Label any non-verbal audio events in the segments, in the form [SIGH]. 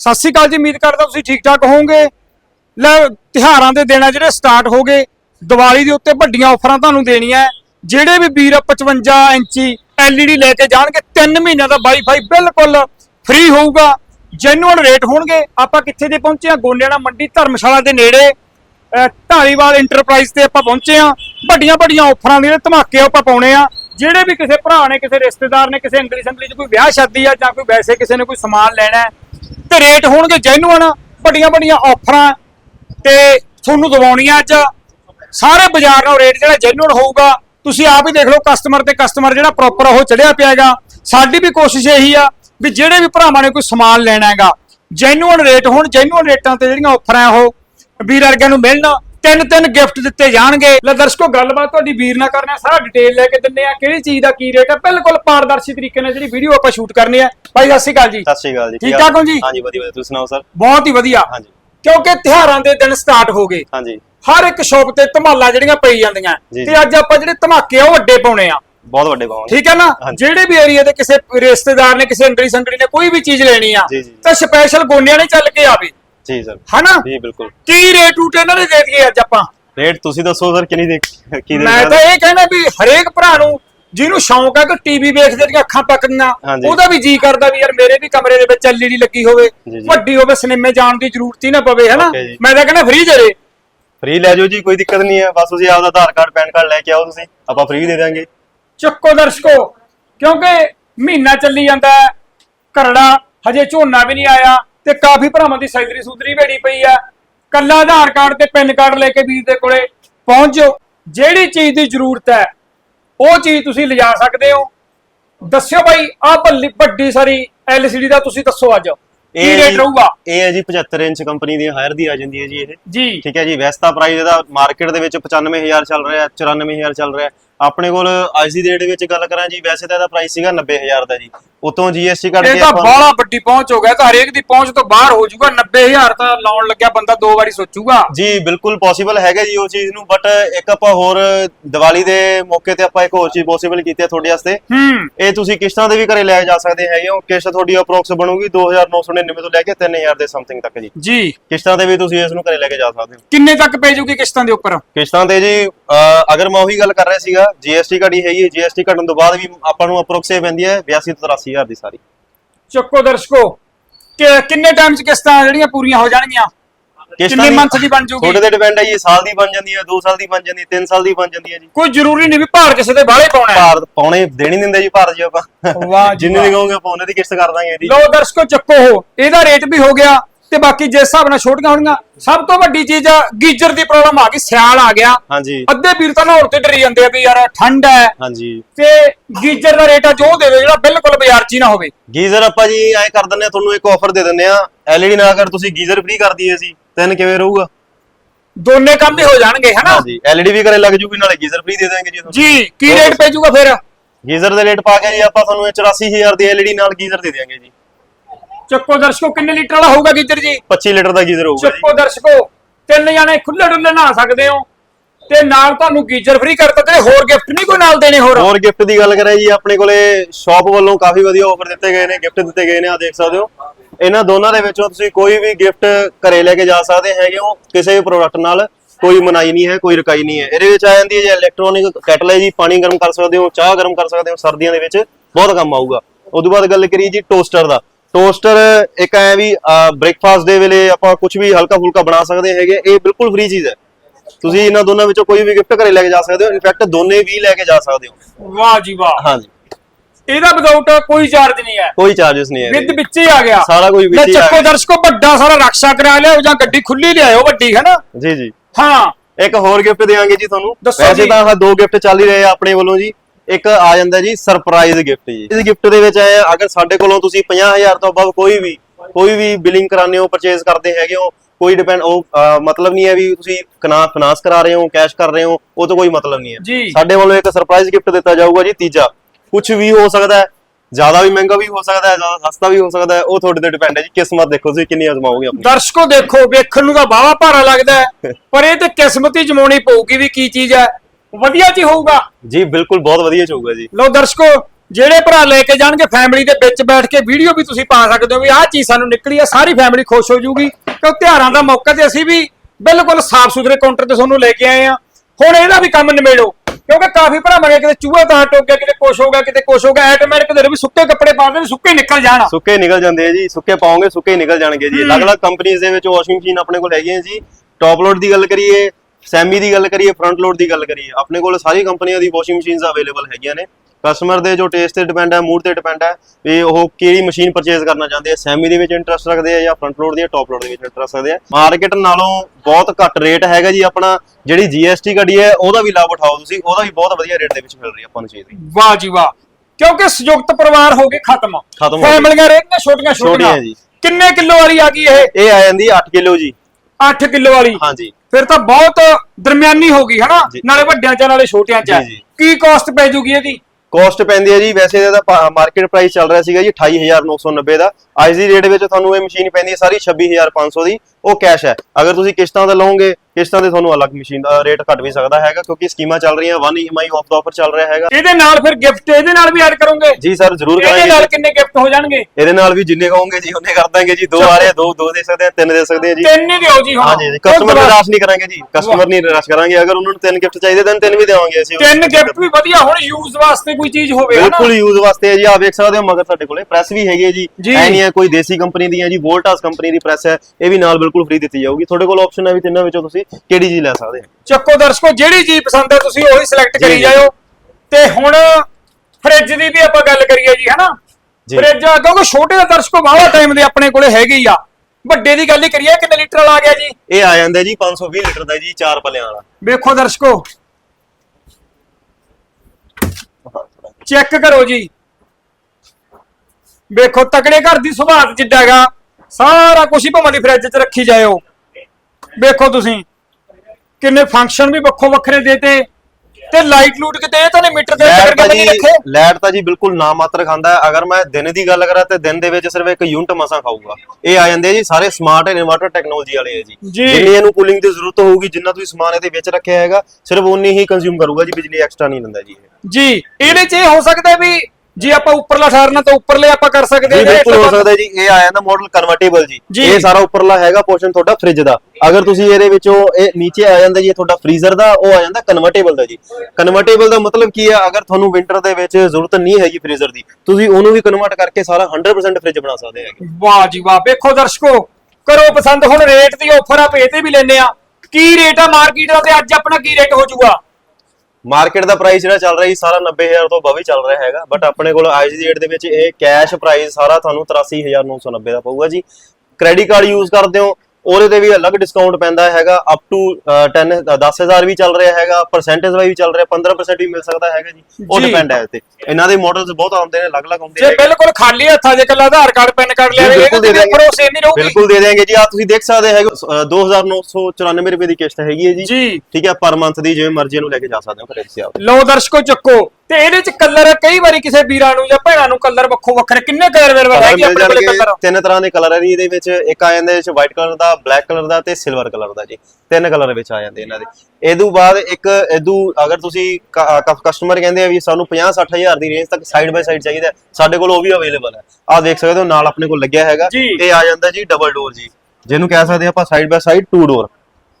ਸਤਿ ਸ਼੍ਰੀ ਅਕਾਲ ਜੀ, ਉਮੀਦ ਕਰਦਾ ਤੁਸੀਂ ਠੀਕ ਠਾਕ ਹੋਵੋਗੇ। ਲੈ ਤਿਹਾਰਾਂ ਦੇ ਦਿਨ ਆ ਜਿਹੜੇ ਸਟਾਰਟ ਹੋ ਗਏ, ਦੀਵਾਲੀ ਦੇ ਉੱਤੇ ਵੱਡੀਆਂ ਆਫਰਾਂ ਤੁਹਾਨੂੰ ਦੇਣੀਆਂ। ਜਿਹੜੇ ਵੀ ਵੀਰ 55 ਇੰਚੀ LED ਲੈ ਕੇ ਜਾਣਗੇ 3 ਮਹੀਨਿਆਂ ਦਾ ਵਾਈਫਾਈ ਬਿਲਕੁਲ ਫ੍ਰੀ ਹੋਊਗਾ। ਜੈਨੂਅਲ ਰੇਟ ਹੋਣਗੇ। ਆਪਾਂ ਕਿੱਥੇ ਦੇ ਪਹੁੰਚੇ ਆ ਗੋਨਿਆਣਾ ਮੰਡੀ, ਧਰਮਸ਼ਾਲਾ ਦੇ ਨੇੜੇ। ਅਹ ਢਾਲੀਵਾਲ ਇੰਟਰਪ੍ਰਾਈਜ਼ ਤੇ ਆਪਾਂ ਪਹੁੰਚੇ ਆ ਵੱਡੀਆਂ ਵੱਡੀਆਂ ਆਫਰਾਂ ਦੇ ਧਮਾਕੇ ਆਪਾਂ ਪਾਉਣੇ ਆ ਜਿਹੜੇ ਵੀ ਕਿਸੇ ਭਰਾ ਨੇ, ਕਿਸੇ ਰਿਸ਼ਤੇਦਾਰ ਨੇ, ਕਿਸੇ ਅੰਗਲੀ ਸੰਗਲੀ 'ਚ ਕੋਈ ਵਿਆਹ ਸ਼ਾਦੀ ਆ ਜਾਂ ਕੋਈ ਵੈਸੇ ਕਿਸੇ ਨੇ ਕੋਈ ਸਮਾਨ ਲੈਣਾ ਤੇ ਰੇਟ ਹੋਣਗੇ ਜੈਨੂਅਨ ਵੱਡੀਆਂ ਵੱਡੀਆਂ ਆਫਰਾਂ ਤੇ ਤੁਹਾਨੂੰ ਦਵਾਉਣੀਆਂ ਅੱਜ। ਸਾਰੇ ਬਾਜ਼ਾਰ ਨਾਲੋਂ ਰੇਟ ਜਿਹੜਾ ਜੈਨੂਅਨ ਹੋਊਗਾ, ਤੁਸੀਂ ਆਪ ਹੀ ਦੇਖ ਲਓ ਕਸਟਮਰ ਤੇ ਕਸਟਮਰ ਜਿਹੜਾ ਪ੍ਰੋਪਰ ਉਹ ਚੜਿਆ ਪਿਆ ਹੈਗਾ। ਸਾਡੀ ਵੀ ਕੋਸ਼ਿਸ਼ ਇਹੀ ਆ ਵੀ ਜਿਹੜੇ ਵੀ ਭਰਾਵਾਂ ਨੇ ਕੋਈ ਸਮਾਨ ਲੈਣਾ ਹੈਗਾ ਜੈਨੂਅਨ ਰੇਟ ਹੋਣ ਜੈਨੂਅਨ ਰੇਟਾਂ ਤੇ ਜਿਹੜੀਆਂ ਆਫਰਾਂ ਉਹ ਵੀਰ ਵਰਗਿਆਂ ਨੂੰ ਮਿਲਣ। ਤਿੰਨ ਤਿੰਨ ਗਿਫਟ ਦਿੱਤੇ ਜਾਣਗੇ। ਲੈ ਦਰਸ਼ਕੋ ਗੱਲਬਾਤ ਤੁਹਾਡੀ ਵੀਰ ਨਾਲ ਕਰਨਾ ਸਾਰਾ ਡਿਟੇਲ ਲੈ ਕੇ ਦਿੰਨੇ ਆ ਕਿਹੜੀ ਚੀਜ਼ ਦਾ ਕੀ ਰੇਟ ਹੈ ਬਿਲਕੁਲ ਪਾਰਦਰਸ਼ੀ ਤਰੀਕੇ ਨਾਲ ਜਿਹੜੀ ਵੀਡੀਓ ਆਪਾਂ ਸ਼ੂਟ ਕਰਨੀ ਹੈ ਭਾਈ ਸਤਿ ਸ਼੍ਰੀ ਅਕਾਲ ਜੀ। ਸਤਿ ਸ਼੍ਰੀ ਅਕਾਲ ਜੀ ਠੀਕ ਕੀ ਠਾਕ? ਹੋ ਜੀ? ਹਾਂਜੀ ਵਧੀਆ ਵਧੀਆ। ਤੁਸੀਂ ਸੁਣਾਓ ਸਰ? ਬਹੁਤ ਹੀ ਵਧੀਆ। ਹਾਂਜੀ। ਕਿਉਂਕਿ ਤਿਉਹਾਰਾਂ ਦੇ ਦਿਨ ਸਟਾਰਟ ਹੋ ਗਏ। ਹਾਂਜੀ। ਹਰ ਇੱਕ ਸ਼ੌਪ ਤੇ ਧਮਾਲਾ ਜਿਹੜੀਆਂ ਪਈ ਜਾਂਦੀਆਂ। ਤੇ। ਅੱਜ ਆਪਾਂ ਜਿਹੜੇ ਧਮਾਕੇ ਉਹ ਵੱਡੇ ਪਾਉਣੇ ਆ। ਬਹੁਤ ਵੱਡੇ ਪਾਉਣ। ਠੀਕ ਹੈ ਨਾ। ਜਿਹੜੇ ਵੀ ਏਰੀਆ ਦੇ ਕਿਸੇ ਰਿਸ਼ਤੇਦਾਰ ਨੇ ਕਿਸੇ ਅੰਗੜੀ ਸੰਗੜੀ ਨੇ ਕੋਈ ਵੀ ਚੀਜ਼ ਲੈਣੀ ਆ। ਤਾਂ ਸਪੈਸ਼ਲ ਗੋਨਿਆਂ ਨੇ ਚੱਲ ਕੇ ਆਵੇ। ਜੀ ਸਰ। ਹਨਾ? ਜੀ ਬਿਲਕੁਲ। ਕੀ ਰੇਟ ਰੂਟ ਇਹਨਾਂ ਦੇ ਦੇ ਦਈਏ ਅੱਜ ਆਪਾਂ? ਰੇਟ ਤੁਸੀਂ ਦੱਸੋ ਸਰ ਕਿੰਨੀ ਦੇ ਕੀ ਦੇ ਮੈਂ ਤਾਂ ਇਹ ਕਹਿੰਦਾ ਵੀ ਹਰੇਕ ਭਰਾ ਨੂੰ ਜਿਹਨੂੰ ਸ਼ੌਂਕ ਹੈ ਕਿ ਟੀਵੀ ਵੇਖਦੇ ਦੀਆਂ ਅੱਖਾਂ ਪੱਕਦੀਆਂ। ਉਹਦਾ ਵੀ ਜੀ ਕਰਦਾ ਵੀ ਯਾਰ ਮੇਰੇ ਵੀ ਕਮਰੇ ਦੇ ਵਿੱਚ ਐਲਈਡੀ ਲੱਗੀ ਹੋਵੇ। ਵੱਡੀ ਹੋਵੇ ਸਿਨੇਮੇ ਜਾਣ ਦੀ ਜ਼ਰੂਰਤ ਹੀ ਨਾ ਪਵੇ ਹਨਾ। ਮੈਂ ਤਾਂ ਕਹਿੰਦਾ ਫ੍ਰੀ ਦੇ ਦੇ। ਫ੍ਰੀ ਲੈ ਜਾਓ ਜੀ ਕੋਈ ਦਿੱਕਤ ਨਹੀਂ ਹੈ। ਬਸ ਤੁਸੀਂ ਆਪਦਾ ਆਧਾਰ ਕਾਰਡ ਪੈਨ ਕਾਰਡ ਲੈ ਕੇ ਆਓ ਤੁਸੀਂ। ਆਪਾਂ ਫ੍ਰੀ ਦੇ ਦਾਂਗੇ ਚੱਕੋ ਦਰਸ਼ਕੋ ਕਿਉਂਕਿ ਮਹੀਨਾ ਚੱਲੀ ਜਾਂਦਾ ਹੈ। ਕਰੜਾ ਹਜੇ ਝੋਨਾ ਵੀ ਨਹੀਂ ਆਇਆ। ਤੇ ਕਾਫੀ ਭਰਾਵਾਂ ਦੀ ਸੈਲਰੀ ਸੂਦਰੀ ਭੇੜੀ ਪਈ ਆ। ਕੱਲਾ ਆਧਾਰ ਕਾਰਡ ਤੇ ਪੈਨ ਕਾਰਡ ਲੈ ਕੇ ਵੀਰ ਦੇ ਕੋਲੇ ਪਹੁੰਚ ਜਾਓ। ਜਿਹੜੀ ਚੀਜ਼ ਦੀ ਜ਼ਰੂਰਤ ਹੈ ਉਹ ਚੀਜ਼ ਤੁਸੀਂ ਲਿਜਾ ਸਕਦੇ ਹੋ। ਦੱਸਿਓ ਬਾਈ ਆ ਵੱਡੀ ਸਾਰੀ LCD ਦਾ ਤੁਸੀਂ ਦੱਸੋ ਅੱਜ। ਕੀ ਰੇਟ ਰਹੂਗਾ? ਇਹ ਹੈ ਜੀ 75 ਇੰਚ ਕੰਪਨੀ ਦੀ ਹਾਇਰ ਦੀ ਆ ਜਾਂਦੀ ਹੈ ਜੀ ਇਹ। ਜੀ। ਠੀਕ ਹੈ ਜੀ ਵੈਸਤਾ ਪ੍ਰਾਈਸ ਇਹਦਾ ਮਾਰਕੀਟ ਦੇ ਵਿੱਚ 95000 ਚੱਲ ਰਿਹਾ 94000 ਚੱਲ ਰਿਹਾ। ਆਪਣੇ ਕੋਲ ਅੱਜ ਦੀ ਡੇਟ ਵਿੱਚ ਗੱਲ ਕਰਾਂ ਜੀ ਵੈਸੇ ਤਾਂ ਇਹਦਾ ਪ੍ਰਾਈਸ ਸੀਗਾ 90000 ਦਾ ਜੀ। ਉਤੋਂ GST ਕੱਟ ਇਹ ਤਾਂ ਆਪਾਂ ਬਾਹਲਾ ਵੱਡੀ ਪਹੁੰਚ ਹੋ ਗਿਆ ਤਾਂ ਹਰੇਕ ਦੀ ਪਹੁੰਚ ਤੋਂ ਬਾਹਰ ਹੋ ਜਾਊਗਾ 90000 ਤਾਂ ਲਾਉਣ ਲੱਗਿਆ ਬੰਦਾ ਦੋ ਵਾਰੀ ਸੋਚੂਗਾ। ਜੀ ਬਿਲਕੁਲ ਪੋਸੀਬਲ ਹੈਗਾ ਜੀ ਉਹ ਚੀਜ਼ ਨੂੰ ਬਟ ਇੱਕ ਆਪਾਂ ਹੋਰ ਦੀਵਾਲੀ ਦੇ ਮੌਕੇ ਤੇ ਆਪਾਂ ਇੱਕ ਹੋਰ ਚੀਜ਼ ਪੋਸੀਬਲ ਕੀਤੀ ਹੈ ਤੁਹਾਡੇ ਵਾਸਤੇ। ਹੂੰ। ਇਹ ਤੁਸੀਂ ਕਿਸ਼ਤਾਂ ਤੇ ਵੀ ਘਰੇ ਲੈ ਜਾ ਸਕਦੇ ਹੈਗੇ ਹੋ। ਕਿਸ਼ਤ ਤੁਹਾਡੀ ਅਪਰੋਕਸ ਬਣੂਗੀ 2999 ਤੋਂ ਲੈ ਕੇ 3000 ਦੇ ਸਮਥਿੰਗ ਤੱਕ ਜੀ। ਜੀ। ਕਿਸ਼ਤਾਂ ਤੇ ਵੀ ਤੁਸੀਂ ਇਸ ਨੂੰ ਘਰੇ ਲੈ ਕੇ ਜਾ ਸਕਦੇ ਹੋ। ਕਿੰਨੇ ਤੱਕ ਪੈ ਜੂਗੀ ਕਿਸ਼ਤਾਂ ਦੇ ਉੱਪਰ? ਕਿਸ਼ਤਾਂ ਤੇ ਜੀ ਅਹ, ਅਗਰ ਮੈਂ ਉਹੀ ਗੱਲ ਕਰ ਰਿਹਾ ਸੀਗਾ GST ਘਟੀ ਹੈਗੀ GST ਘਟਣ ਤੋਂ ਬਾਅਦ ਵੀ ਆਪਾਂ ਨੂੰ ਅਪਰੋਕਸ ਇਹ ਪੈਂਦੀ ਹੈ 82 ਤੋਂ 83000 ਦੀ ਸਾਰੀ। ਚੱਕੋ ਦਰਸ਼ਕੋ। ਕਿ ਕਿੰਨੇ ਟਾਈਮ ਚ ਕਿਸ਼ਤਾਂ ਜਿਹੜੀਆਂ ਪੂਰੀਆਂ ਹੋ ਜਾਣਗੀਆਂ? ਕਿੰਨੇ month ਦੀ ਬਣ ਜੂਗੀ? ਤੁਹਾਡੇ ਤੇ ਡਿਪੈਂਡ ਹੈ ਜੀ ਸਾਲ ਦੀ ਬਣ ਜਾਂਦੀ ਹੈ 2 ਸਾਲ ਦੀ ਬਣ ਜਾਂਦੀ ਹੈ 3 ਸਾਲ ਦੀ ਬਣ ਜਾਂਦੀ ਹੈ ਜੀ। ਕੋਈ ਜ਼ਰੂਰੀ ਨਹੀਂ ਵੀ ਭਾਰ ਕਿਸੇ ਦੇ ਬਾਹਲੇ ਪਾਉਣਾ ਹੈ। ਭਾਰ ਪਾਉਣੇ ਦੇਣੀ ਦਿੰਦੇ ਜੀ ਭਾਰ ਜੀ ਆਪਾਂ। ਵਾਹ ਜਿੰਨੀ। ਦੀ ਕਹੋਗੇ ਆਪਾਂ ਉਹਨੇ ਦੀ ਕਿਸ਼ਤ ਕਰ ਦਾਂਗੇ ਇਹਦੀ ਲੋ ਦਰਸ਼ਕੋ ਚੱਕੋ ਹੋ ਇਹਦਾ ਰੇਟ ਵੀ ਹੋ ਗਿਆ ਤੇ ਬਾਕੀ ਜਿਸ ਹਿਸਾਬ ਨਾਲ ਛੋਟੀਆਂ ਹੋਣਗੀਆਂ ਸਭ ਤੋਂ ਵੱਡੀ ਚੀਜ਼ ਆ ਗੀਜ਼ਰ ਦੀ ਪ੍ਰੋਬਲਮ ਆ ਗਈ ਸਿਆਲ ਆ ਗਿਆ। ਹਾਂਜੀ। ਅੱਧੇ ਵੀਰ ਤਾਂ ਲਾਹੌਰ ਤੇ ਡਰੀ ਜਾਂਦੇ ਆ ਵੀ ਯਾਰ ਠੰਡ ਹੈ। ਹਾਂਜੀ। ਤੇ ਗੀਜ਼ਰ ਦਾ ਰੇਟ ਆ ਜੋ ਦੇ ਦਿਓ ਜਿਹੜਾ ਬਿਲਕੁਲ ਬਾਜ਼ਾਰ 'ਚ ਹੀ ਨਾ ਹੋਵੇ। ਗੀਜ਼ਰ ਆਪਾਂ ਜੀ ਐ ਕਰ ਦਿੰਨੇ ਆ ਤੁਹਾਨੂੰ ਇੱਕ ਆਫਰ ਦੇ ਦਿੰਨੇ ਆ ਐਲਈਡੀ ਨਾਲ ਅਗਰ ਤੁਸੀਂ ਗੀਜ਼ਰ ਫ੍ਰੀ ਕਰ ਦਈਏ ਅਸੀਂ ਤਿੰਨ ਕਿਵੇਂ ਰਹੂਗਾ? ਦੋਨੇ ਕੰਮ ਹੀ ਹੋ ਜਾਣਗੇ ਹਨਾ? ਹਾਂਜੀ ਐਲਈਡੀ ਵੀ ਘਰੇ ਲੱਗ ਜੂਗੀ ਨਾਲੇ ਗੀਜ਼ਰ ਫ੍ਰੀ ਦੇ ਦਾਂਗੇ ਜੀ ਤੁਹਾਨੂੰ। ਜੀ ਕੀ ਰੇਟ ਪੈ ਜਾਊਗਾ ਫਿਰ? ਗੀਜ਼ਰ ਦੇ ਰੇਟ ਪਾ ਕੇ ਜੀ ਆਪਾਂ ਤੁਹਾਨੂੰ ਇਹ 84000 ਦੀ ਐਲਈਡੀ ਨਾਲ ਗੀਜ਼ਰ ਦੇ ਦਿਆਂਗੇ ਜੀ। ਚੱਕੋ ਦਰਸ਼ਕੋ ਕਿੰਨੇ ਲੀਟਰ ਵਾਲਾ ਹੋਊਗਾ ਗੀਜ਼ਰ ਜੀ? 25 ਲੀਟਰ ਦਾ ਗੀਜ਼ਰ ਹੋਊਗਾ ਚੱਕੋ ਦਰਸ਼ਕੋ ਤਿੰਨ ਜਾਣੇ ਖੁੱਲੇ ਡੁੱਲੇ ਨਹਾ ਸਕਦੇ ਹੋ ਤੇ ਨਾਲ ਤੁਹਾਨੂੰ ਗੀਜ਼ਰ ਫ੍ਰੀ ਕਰਤਾ ਤੇ ਹੋਰ ਗਿਫਟ ਨਹੀਂ ਕੋਈ ਨਾਲ ਦੇਣੇ ਹੋਰ? ਹੋਰ ਗਿਫਟ ਦੀ ਗੱਲ ਕਰਾਂ ਜੀ ਆਪਣੇ ਕੋਲੇ ਸ਼ਾਪ ਵੱਲੋਂ ਕਾਫੀ ਵਧੀਆ ਆਫਰ ਦਿੱਤੇ ਗਏ ਨੇ ਗਿਫਟ ਦਿੱਤੇ ਗਏ ਨੇ ਆ ਦੇਖ ਸਕਦੇ ਹੋ। ਇਹਨਾਂ ਦੋਨਾਂ ਦੇ ਵਿੱਚੋਂ ਤੁਸੀਂ ਕੋਈ ਵੀ ਗਿਫਟ ਘਰੇ ਲੈ ਕੇ ਜਾ ਸਕਦੇ ਹੈਗੇ ਹੋ ਕਿਸੇ ਵੀ ਪ੍ਰੋਡਕਟ ਨਾਲ ਕੋਈ ਮਨਾਈ ਨਹੀਂ ਹੈ ਕੋਈ ਰਕਾਈ ਨਹੀਂ ਹੈ। ਇਹਦੇ ਵਿੱਚ ਆ ਜਾਂਦੀ ਹੈ ਜੀ ਇਲੈਕਟ੍ਰੋਨਿਕ ਕੈਟਲ ਹੈ ਜੀ ਪਾਣੀ ਗਰਮ ਕਰ ਸਕਦੇ ਹੋ ਚਾਹ ਗਰਮ ਕਰ ਸਕਦੇ ਹੋ ਸਰਦੀਆਂ ਦੇ ਵਿੱਚ ਬਹੁਤ ਕੰਮ ਆਊਗਾ। ਉਸ ਤੋਂ ਬਾਅਦ ਗੱਲ ਕਰੀਏ ਜੀ ਟੋਸਟਰ ਦਾ। ਟੋਸਟਰ ਇੱਕ ਐ ਵੀ ਬ੍ਰੇਕਫਾਸਟ ਦੇ ਵੇਲੇ ਆਪਾਂ ਕੁਝ ਵੀ ਹਲਕਾ ਫੁਲਕਾ ਬਣਾ ਸਕਦੇ ਹੈਗੇ ਇਹ ਬਿਲਕੁਲ ਫ੍ਰੀ ਚੀਜ਼ ਹੈ। ਤੁਸੀਂ ਇਹਨਾਂ ਦੋਨਾਂ ਵਿੱਚੋਂ ਕੋਈ ਵੀ ਗਿਫਟ ਘਰੇ ਲੈ ਕੇ ਜਾ ਸਕਦੇ ਹੋ ਇਨਫੈਕਟ ਦੋਨੇ ਵੀ ਲੈ ਕੇ ਜਾ ਸਕਦੇ ਹੋ। ਵਾਹ ਜੀ ਵਾਹ। ਹਾਂਜੀ। ਇਹਦਾ ਵਿਦਆਊਟ ਕੋਈ ਚਾਰਜ ਨਹੀਂ ਹੈ। ਕੋਈ ਚਾਰजेस ਨਹੀਂ ਹੈ ਵਿਦ ਵਿੱਚ ਹੀ ਆ ਗਿਆ। ਸਾਰਾ ਕੁਝ ਵਿੱਚ ਹੀ ਆ ਚੱਕੋ ਗਿਆ। ਦਰਸ਼ਕੋ ਵੱਡਾ ਸਾਰਾ ਰਕਸ਼ਾ ਕਰਾ ਲਿਆਓ ਜਾਂ ਗੱਡੀ ਖੁੱਲੀ ਲਿਆਓ ਵੱਡੀ ਹੈ ਨਾ? ਜੀ ਜੀ। ਹਾਂ। ਇੱਕ ਹੋਰ ਗਿਫਟ ਦੇਵਾਂਗੇ ਜੀ ਤੁਹਾਨੂੰ। ਵੈਸੇ। ਤਾਂ ਆਹ ਦੋ ਗਿਫਟ ਚੱਲ ਹੀ ਰਹੇ ਆ ਆਪਣੇ ਵੱਲੋਂ ਜੀ। ਇੱਕ ਆ ਜਾਂਦਾ ਜੀ ਸਰਪ੍ਰਾਈਜ਼ ਗਿਫਟ ਜੀ। ਇਸ ਗਿਫਟ ਦੇ ਵਿੱਚ ਆਏ ਆ, ਅਗਰ ਸਾਡੇ ਕੋਲੋਂ ਤੁਸੀਂ 50000 ਤੋਂ ਅਬਵ ਕੋਈ ਵੀ ਕੋਈ ਵੀ ਬਿਲਿੰਗ ਕਰਾਉਂਦੇ ਹੋ ਪਰਚੇਸ ਕਰਦੇ ਹੈਗੇ ਹੋ ਕੋਈ ਡਿਪੈਂਡ ਉਹ ਅਹ, ਮਤਲਬ ਨਹੀਂ ਹੈ ਵੀ ਤੁਸੀਂ ਫਾਈਨਾਂਸ ਕਰਾ ਰਹੇ ਹੋ ਕੈਸ਼ ਕਰ ਰਹੇ ਹੋ ਉਹ ਤੋਂ ਕੋਈ ਮਤਲਬ ਨਹੀਂ ਜੀ। ਹੈ ਸਾਡੇ ਵੱਲੋਂ ਇੱਕ ਸਰਪ੍ਰਾਈਜ਼ ਗਿਫਟ ਦਿੱਤਾ ਜਾਊਗਾ ਜੀ ਤੀਜਾ। ਕੁਝ ਵੀ ਹੋ ਸਕਦਾ ਹੈ ਜ਼ਿਆਦਾ ਵੀ ਮਹਿੰਗਾ ਵੀ ਹੋ ਸਕਦਾ ਹੈ ਜ਼ਿਆਦਾ ਸਸਤਾ ਵੀ ਹੋ ਸਕਦਾ ਹੈ ਉਹ ਤੁਹਾਡੇ ਤੇ ਡਿਪੈਂਡ ਹੈ ਜੀ ਕਿਸਮਤ ਦੇਖੋ ਤੁਸੀਂ ਕਿੰਨੀ ਅਜ਼ਮਾਓਗੇ ਆਪਣੀ। ਦਰਸ਼ਕੋ ਦੇਖੋ ਵੇਖਣ ਨੂੰ ਤਾਂ ਬਾਵਾ ਭਾਰਾ ਲੱਗਦਾ ਹੈ [LAUGHS] ਪਰ ਇਹ ਤੇ ਕਿਸਮਤ ਹੀ ਜਮਾਉਣੀ ਪਊਗੀ ਵੀ ਕੀ ਚੀਜ਼ ਹੈ। ਵਧੀਆ ਜੀ ਹੋਊਗਾ। ਜੀ ਬਿਲਕੁਲ ਬਹੁਤ ਵਧੀਆ ਚਾਹੂਗਾ ਜੀ। ਲਓ ਦਰਸ਼ਕੋ ਜਿਹੜੇ ਭਰਾ ਲੈ ਕੇ ਜਾਣਗੇ ਫੈਮਿਲੀ ਦੇ ਵਿੱਚ ਬੈਠ ਕੇ ਵੀਡੀਓ ਵੀ ਤੁਸੀਂ ਪਾ ਸਕਦੇ ਹੋ ਵੀ ਆਹ ਚੀਜ਼ ਸਾਨੂੰ ਨਿਕਲੀ ਆ ਸਾਰੀ ਫੈਮਿਲੀ ਖੁਸ਼ ਹੋ ਜਾਊਗੀ ਕਿਉਂ ਤਿਉਹਾਰਾਂ ਦਾ ਮੌਕਾ ਤੇ ਅਸੀਂ ਵੀ ਬਿਲਕੁਲ ਸਾਫ਼ ਸੁਥਰੇ ਕਾਊਂਟਰ ਤੇ ਤੁਹਾਨੂੰ ਲੈ ਕੇ ਆਏ ਆ ਹੁਣ ਇਹਦਾ ਵੀ ਕੰਮ ਨਿਬੇੜੋ ਕਿਉਂਕਿ ਕਾਫੀ ਭਰਾ ਮਗੇ ਕਿਤੇ ਚੂਹਾ ਤਾਂ ਟੋਕ ਗਿਆ ਕਿਤੇ ਕੁਛ ਹੋ ਗਿਆ ਕਿਤੇ ਕੁਛ ਹੋ ਗਿਆ ਆਟੋਮੈਟਿਕ ਦੇ ਵੀ ਸੁੱਕੇ ਕੱਪੜੇ ਪਾਉਂਦੇ ਨੇ ਸੁੱਕੇ ਨਿਕਲ ਜਾਣ। ਸੁੱਕੇ ਨਿਕਲ ਜਾਂਦੇ ਆ ਜੀ ਸੁੱਕੇ ਪਾਓਗੇ ਸੁੱਕੇ ਨਿਕਲ ਜਾਣਗੇ ਜੀ। ਅਲੱਗ-ਅਲੱਗ ਕੰਪਨੀਆਂ ਦੇ ਵਿੱਚ ਵਾਸ਼ਿੰਗ ਮਸ਼ੀਨ ਆਪਣੇ ਕੋਲ ਹੈਗੀਆਂ ਜੀ। ਟੌਪ ਲੋਡ ਦੀ ਗੱਲ ਕਰੀਏ ਸੈਮੀ ਦੀ ਗੱਲ ਕਰੀਏ ਫਰੰਟ ਲੋਡ ਦੀ ਗੱਲ ਕਰੀਏ ਆਪਣੇ ਕੋਲ ਸਾਰੀ ਕੰਪਨੀਆਂ ਦੀ ਵਾਸ਼ਿੰਗ ਮਸ਼ੀਨਸ ਅਵੇਲੇਬਲ ਹੈਗੀਆਂ ਨੇ। ਕਸਟਮਰ ਦੇ ਜੋ ਟੇਸਟ ਤੇ ਡਿਪੈਂਡ ਹੈ ਮੂਡ ਤੇ ਡਿਪੈਂਡ ਹੈ ਵੀ ਉਹ ਕਿਹੜੀ ਮਸ਼ੀਨ ਪਰਚੇਜ਼ ਕਰਨਾ ਚਾਹੁੰਦੇ ਆ ਸੈਮੀ ਦੇ ਵਿੱਚ ਇੰਟਰਸਟ ਰੱਖਦੇ ਆ ਜਾਂ ਫਰੰਟ ਲੋਡ ਦੀ ਜਾਂ ਟੌਪ ਲੋਡ ਦੇ ਵਿੱਚ ਇੰਟਰਸਟ ਰੱਖਦੇ ਆ। ਮਾਰਕੀਟ ਨਾਲੋਂ ਬਹੁਤ ਘੱਟ ਰੇਟ ਹੈਗਾ ਜੀ ਆਪਣਾ ਜਿਹੜੀ GST ਕੱਢੀ ਹੈ ਉਹਦਾ ਵੀ ਲਾਭ ਉਠਾਓ ਤੁਸੀਂ ਉਹਦਾ ਵੀ ਬਹੁਤ ਵਧੀਆ ਰੇਟ ਦੇ ਵਿੱਚ ਮਿਲ ਰਹੀ ਆਪਾਂ ਨੂੰ ਚੀਜ਼ ਦੀ। ਵਾਹ ਜੀ ਵਾਹ। ਕਿਉਂਕਿ ਸੰਯੁਕਤ ਪਰਿਵਾਰ ਹੋ ਗਏ ਖਤਮ। ਖਤਮ। ਫੈਮਲੀਆਂ ਰਹਿੰਦੀਆਂ ਛੋਟੀਆਂ ਛੋਟੀਆਂ। ਕਿੰਨੇ ਕਿਲੋ ਵਾਲੀ ਆ ਗਈ ਇਹ? ਇਹ ਆ ਜਾਂਦੀ 8 ਕਿਲੋ ਜੀ। 8 ਕਿਲੋ ਵਾਲੀ। ਹਾਂਜੀ। ਫਿਰ ਤਾਂ ਬਹੁਤ ਦਰਮਿਆਨੀ ਹੋ ਗਈ ਹਨਾ? ਜੀ। ਨਾਲੇ ਵੱਡਿਆਂ ਚ ਨਾਲੇ ਛੋਟਿਆਂ ਚ। ਜੀ, ਜੀ। ਕੀ ਕਾਸਟ ਪੈ ਜੂਗੀ ਇਹਦੀ? ਕੋਸਟ ਪੈਂਦੀ ਹੈ ਜੀ ਵੈਸੇ ਇਹਦਾ ਮਾਰਕੀਟ ਪ੍ਰਾਈਸ ਚੱਲ ਰਿਹਾ ਸੀਗਾ ਜੀ 28990 ਦਾ। ਅੱਜ ਦੀ ਰੇਟ ਵਿੱਚ ਤੁਹਾਨੂੰ ਇਹ ਮਸ਼ੀਨ ਪੈਂਦੀ ਹੈ ਸਾਰੀ 26500 ਦੀ ਉਹ ਕੈਸ਼ ਹੈ। ਅਗਰ ਤੁਸੀਂ ਕਿਸ਼ਤਾਂ ਤੇ ਲਓਗੇ ਕਿਸ਼ਤਾਂ ਤੇ ਤੁਹਾਨੂੰ ਅਲੱਗ ਮਸ਼ੀਨ ਦਾ ਰੇਟ ਘੱਟ ਵੀ ਸਕਦਾ ਹੈਗਾ ਕਿਉਂਕਿ ਸਕੀਮਾਂ ਚੱਲ ਰਹੀਆਂ 1 EMI ਆਫ ਦਾ ਆਫਰ ਚੱਲ ਰਿਹਾ ਹੈਗਾ। ਇਹਦੇ ਨਾਲ ਫਿਰ ਗਿਫਟ ਇਹਦੇ ਨਾਲ ਵੀ ਐਡ ਕਰੋਗੇ? ਜੀ ਸਰ ਜ਼ਰੂਰ ਇਹਦੇ ਕਰਾਂਗੇ ਨਾਲ। ਕਿੰਨੇ ਗਿਫਟ ਹੋ ਜਾਣਗੇ? ਇਹਦੇ ਨਾਲ ਵੀ ਜਿੰਨੇ ਕਹੋਗੇ ਜੀ ਉਹਨੇ ਕਰ ਦਾਂਗੇ ਜੀ। ਦੋ ਆ ਰਹੇ ਆ, ਦੋ ਦੋ ਦੇ ਸਕਦੇ ਆ ਤਿੰਨ ਦੇ ਸਕਦੇ ਆ ਜੀ। ਤਿੰਨ ਹੀ ਦਿਓ ਜੀ ਹਾਂਜੀ ਜੀ ਕਸਟਮਰ ਨਿਰਾਸ਼ ਨਹੀਂ ਕਰਾਂਗੇ ਜੀ। ਕਸਟਮਰ ਨਹੀਂ ਨਿਰਾਸ਼ ਕਰਾਂਗੇ। ਅਗਰ ਉਹਨਾਂ ਨੂੰ ਤਿੰਨ ਗਿਫਟ ਚਾਹੀਦੇ ਤਾਂ ਤਿੰਨ ਵੀ ਦੇਵਾਂਗੇ ਅਸੀਂ। ਤਿੰਨ ਗਿਫਟ ਵੀ ਵਧੀਆ ਹੁਣ ਯੂਜ਼ ਵਾਸਤੇ ਕੋਈ ਚੀਜ਼ ਹੋਵੇ ਹਨਾ? ਬਿਲਕੁਲ ਯੂਜ਼ ਵਾਸਤੇ ਹੈ ਜੀ। ਆ ਵੇਖ ਸਕਦੇ ਹੋ ਮਗਰ ਸਾਡੇ ਕੋਲੇ ਪ੍ਰੈਸ ਵੀ ਹੈਗੀ ਹੈ ਜੀ। ਜੀ। ਐ ਨਹੀਂ ਹੈ ਕੋਈ ਦੇਸੀ ਕੰਪਨੀ ਦੀ ਹੈ ਜੀ ਵੋਲਟਾਸ ਕੰਪਨੀ ਦੀ ਪ੍ਰੈਸ ਹੈ। ਇਹ ਵੀ ਨਾਲ ਬਿਲਕੁਲ ਫ੍ਰੀ ਦਿੱਤੀ ਜਾਊਗੀ। ਤੁਹਾਡੇ ਕੋਲ ਆਪਸ਼ਨ ਹੈ ਵੀ ਤਿੰਨਾਂ ਵਿੱਚੋਂ ਤੁਸੀਂ ਕਿਹੜੀ ਚੀਜ਼ ਲੈ ਸਕਦੇ ਹੋ ਚੱਕੋ ਦਰਸ਼ਕੋ ਜਿਹੜੀ ਚੀਜ਼ ਪਸੰਦ ਹੈ ਤੁਸੀਂ ਉਹੀ ਸਿਲੈਕਟ ਜੀ, ਕਰੀ ਜੀ। ਜਾਇਓ। ਤੇ ਹੁਣ ਫ੍ਰਿਜ ਦੀ ਵੀ ਆਪਾਂ ਗੱਲ ਕਰੀਏ ਜੀ ਹਨਾ? ਜੀ। ਫ੍ਰਿਜ ਕਿਉਂਕਿ ਛੋਟੇ ਦਾ ਦਰਸ਼ਕੋ ਵਾਵਾ ਟਾਈਮ ਦੇ ਆਪਣੇ ਕੋਲੇ ਹੈਗੇ ਹੀ ਆ। ਵੱਡੇ ਦੀ ਗੱਲ ਹੀ ਕਰੀਏ ਕਿੰਨੇ ਲੀਟਰ ਵਾਲਾ ਆ ਗਿਆ ਜੀ? ਇਹ ਆ ਜਾਂਦਾ ਜੀ 520 ਲੀਟਰ ਦਾ ਜੀ ਚਾਰ ਪੱਲਿਆਂ ਵਾਲਾ। ਵੇਖੋ ਦਰਸ਼ਕੋ। ਚੈੱਕ ਕਰੋ ਜੀ। ਵੇਖੋ ਤਕੜੇ ਘਰ ਦੀ ਸੁਭਾਅ ਜਿੱਡਾ ਹੈਗਾ ਸਾਰਾ ਕੁਝ ਹੀ ਭਾਵੇਂ ਦੀ ਫ੍ਰਿਜ 'ਚ ਰੱਖੀ ਜਾਇਓ। ਵੇਖੋ ਤੁਸੀਂ। ਕਿੰਨੇ ਫੰਕਸ਼ਨ ਵੀ ਵੱਖੋ ਵੱਖਰੇ ਦੇਤੇ ਤੇ ਲਾਈਟ ਲੂਟ ਕਿਤੇ ਇਹ ਤਾਂ ਨਹੀਂ ਮੀਟਰ ਤੇ ਲੈਟ ਕਰਕੇ ਤਾਂ ਨਹੀਂ ਜੀ ਰੱਖੇ? ਲੈਟ ਤਾਂ ਜੀ ਬਿਲਕੁਲ ਨਾ ਮਾਤਰ ਖਾਂਦਾ ਹੈ। ਅਗਰ ਮੈਂ ਦਿਨ ਦੀ ਗੱਲ ਕਰਾਂ ਤੇ ਦਿਨ ਦੇ ਵਿੱਚ ਸਿਰਫ ਇੱਕ ਯੂਨਿਟ ਮਸਾਂ ਖਾਊਗਾ। ਇਹ ਆ ਜਾਂਦੇ ਆ ਜੀ ਸਾਰੇ ਸਮਾਰਟ ਇਨਵਰਟਰ ਟੈਕਨੋਲੋਜੀ ਵਾਲੇ ਆ ਜੀ। ਜੀ। ਜਿੰਨੀ ਇਹਨੂੰ ਕੂਲਿੰਗ ਦੀ ਜ਼ਰੂਰਤ ਹੋਊਗੀ ਜਿੰਨਾ ਤੁਸੀਂ ਸਮਾਨ ਇਹਦੇ ਵਿੱਚ ਰੱਖਿਆ ਹੈਗਾ ਸਿਰਫ ਉਨੀ ਹੀ ਕੰਜ਼ਿਊਮ ਕਰੂਗਾ ਜੀ ਬਿਜਲੀ ਐਕਸਟਰਾ ਨਹੀਂ ਲੈਂਦਾ ਜੀ ਇਹ। ਜੀ ਇਹਦੇ 'ਚ ਇਹ ਹੋ ਸਕਦਾ ਵੀ ਜੇ ਆਪਾਂ ਉੱਪਰਲਾ ਠਾਰਨਾ ਤਾਂ ਉੱਪਰਲੇ ਆਪਾਂ ਕਰ ਸਕਦੇ ਜੀ ਹਾਂ ਜਿਹੜੇ ਬਿਲਕੁਲ ਹੋ ਸਕਦਾ ਜੀ। ਇਹ ਆ ਜਾਂਦਾ ਮਾਡਲ ਕਨਵਰਟੇਬਲ ਜੀ। ਜੀ। ਇਹ ਸਾਰਾ ਉੱਪਰਲਾ ਹੈਗਾ ਪੋਰਸ਼ਨ ਤੁਹਾਡਾ ਫ੍ਰਿਜ ਦਾ। ਅਗਰ ਤੁਸੀਂ ਇਹਦੇ ਵਿੱਚੋਂ ਇਹ ਨੀਚੇ ਆ ਜਾਂਦਾ ਜੀ ਤੁਹਾਡਾ ਫ੍ਰੀਜ਼ਰ ਦਾ ਉਹ ਆ ਜਾਂਦਾ ਕਨਵਰਟੇਬਲ ਦਾ ਜੀ। ਕਨਵਰਟੇਬਲ ਦਾ ਮਤਲਬ ਕੀ ਆ ਅਗਰ ਤੁਹਾਨੂੰ ਵਿੰਟਰ ਦੇ ਵਿੱਚ ਜ਼ਰੂਰਤ ਨਹੀਂ ਹੈਗੀ ਫ੍ਰੀਜ਼ਰ ਦੀ ਤੁਸੀਂ ਉਹਨੂੰ ਵੀ ਕਨਵਰਟ ਕਰਕੇ ਸਾਰਾ 100% ਫ੍ਰਿਜ ਬਣਾ ਸਕਦੇ ਹੈਗੇ। ਵਾਹ ਜੀ ਵਾਹ ਵੇਖੋ ਦਰਸ਼ਕੋ ਕਰੋ ਪਸੰਦ। ਹੁਣ ਰੇਟ ਦੀ ਆਫਰ ਆ ਪੇ ਤੇ ਵੀ ਲੈਨੇ ਆ ਕੀ ਰੇਟ ਆ ਮਾਰਕੀਟ ਦਾ ਤੇ ਅੱਜ ਆਪਣਾ ਕੀ ਰੇਟ ਹੋ ਜਾਊਗਾ? ਮਾਰਕੀਟ ਦਾ ਪ੍ਰਾਈਸ ਜਿਹੜਾ ਚੱਲ ਰਿਹਾ ਜੀ, ਸਾਰਾ 90000 ਤੋਂ ਬਾਅਦ ਚੱਲ ਰਿਹਾ ਹੈਗਾ। ਬਟ ਆਪਣੇ ਕੋਲ ਅੱਜ ਦੀ ਡੇਟ ਦੇ ਵਿੱਚ ਇਹ ਕੈਸ਼ ਪ੍ਰਾਈਸ ਸਾਰਾ ਤੁਹਾਨੂੰ 83990 ਦਾ ਪਊਗਾ ਜੀ। ਕ੍ਰੈਡਿਟ ਕਾਰਡ ਯੂਜ਼ ਕਰਦੇ ਹੋ ਉਹਦੇ ਤੇ ਵੀ ਅਲੱਗ ਡਿਸਕਾਊਂਟ ਪੈਂਦਾ ਹੈਗਾ ਅਪ ਟੂ 10 10000 ਵੀ ਚੱਲ ਰਿਹਾ ਹੈਗਾ ਪਰਸੈਂਟੇਜ ਵਾਈ ਵੀ ਚੱਲ ਰਿਹਾ 15% ਵੀ ਮਿਲ ਸਕਦਾ ਹੈਗਾ ਜੀ। ਉਹ ਜੀ। ਡਿਪੈਂਡ ਹੈ ਤੇ। ਇਹਨਾਂ ਦੇ ਮਾਡਲਸ ਬਹੁਤ ਆਉਂਦੇ ਨੇ ਅਲੱਗ-ਅਲੱਗ ਆਉਂਦੇ ਜੇ ਹੈਗੇ। ਬਿਲਕੁਲ ਖਾਲੀ ਹੱਥਾਂ ਜੇ ਕੱਲਾ ਆਧਾਰ ਕਾਰਡ ਪੈਨ ਕਾਰਡ ਜੀ, ਲਿਆਵੇ ਬਿਲਕੁਲ ਇਹਦੇ ਤੇ ਭਰੋਸੇ ਨਹੀਂ ਰਹੂਗੀ। ਬਿਲਕੁਲ ਦੇ ਦੇਾਂਗੇ ਜੀ। ਆ ਤੁਸੀਂ ਦੇਖ ਸਕਦੇ ਹੈਗੇ ਅ, 2994 ਰੁਪਏ ਦੀ ਕਿਸ਼ਤ ਹੈਗੀ ਹੈ ਜੀ। ਜੀ। ਠੀਕ ਹੈ ਪਰ ਮੰਥ ਦੀ ਜਿਵੇਂ ਮਰਜ਼ੀ ਨੂੰ ਲੈ ਕੇ ਜਾ ਸਕਦੇ ਹੋ ਘਰੇ ਤੁਸੀਂ ਆਪ ਲਓ ਦਰਸ਼ਕੋ ਚੱਕੋ। ਤੇ ਇਹਦੇ ਚ ਕਲਰ ਕਈ ਵਾਰੀ ਕਿਸੇ ਵੀਰਾਂ ਨੂੰ ਜਾਂ ਭੈਣਾਂ ਨੂੰ ਕਲਰ ਵੱਖੋ ਵੱਖਰੇ ਕਿੰਨੇ ਕਲਰ ਅਵੇਲੇਬਲ ਹੈਗੇ ਆਪਣੇ ਕੋਲੇ ਕਲਰ ਤਿੰਨ ਤਰ੍ਹਾਂ ਦੇ ਕਲਰ ਹੈ ਜੀ ਇਹਦੇ ਵਿੱਚ ਇੱਕ ਆ ਜਾਂਦਾ ਵਿੱਚ ਵਾਈਟ ਕਲਰ ਦਾ ਬਲੈਕ ਕਲਰ ਦਾ ਤੇ ਸਿਲਵਰ ਕਲਰ ਦਾ ਜੀ। ਤਿੰਨ ਕਲਰ ਵਿੱਚ ਆ ਜਾਂਦੇ ਇਹਨਾਂ ਦੇ। ਇਹਦੂ ਬਾਅਦ ਇੱਕ ਇਹਦੂ ਅਗਰ ਤੁਸੀਂ ਕਸਟਮਰ ਕਹਿੰਦੇ ਆ ਵੀ ਸਾਨੂੰ 50 60 ਹਜ਼ਾਰ ਦੀ ਰੇਂਜ ਤੱਕ ਸਾਈਡ ਬਾਈ ਸਾਈਡ ਚਾਹੀਦਾ ਸਾਡੇ ਕੋਲ ਉਹ ਵੀ ਅਵੇਲੇਬਲ ਹੈ। ਆਹ ਦੇਖ ਸਕਦੇ ਹੋ ਨਾਲ ਆਪਣੇ ਕੋਲ ਲੱਗਿਆ ਹੈਗਾ। ਇਹ ਆ ਜਾਂਦਾ ਜੀ ਡਬਲ ਡੋਰ ਜੀ। ਜਿਹਨੂੰ ਕਹਿ ਸਕਦੇ ਆਪਾਂ side by side two door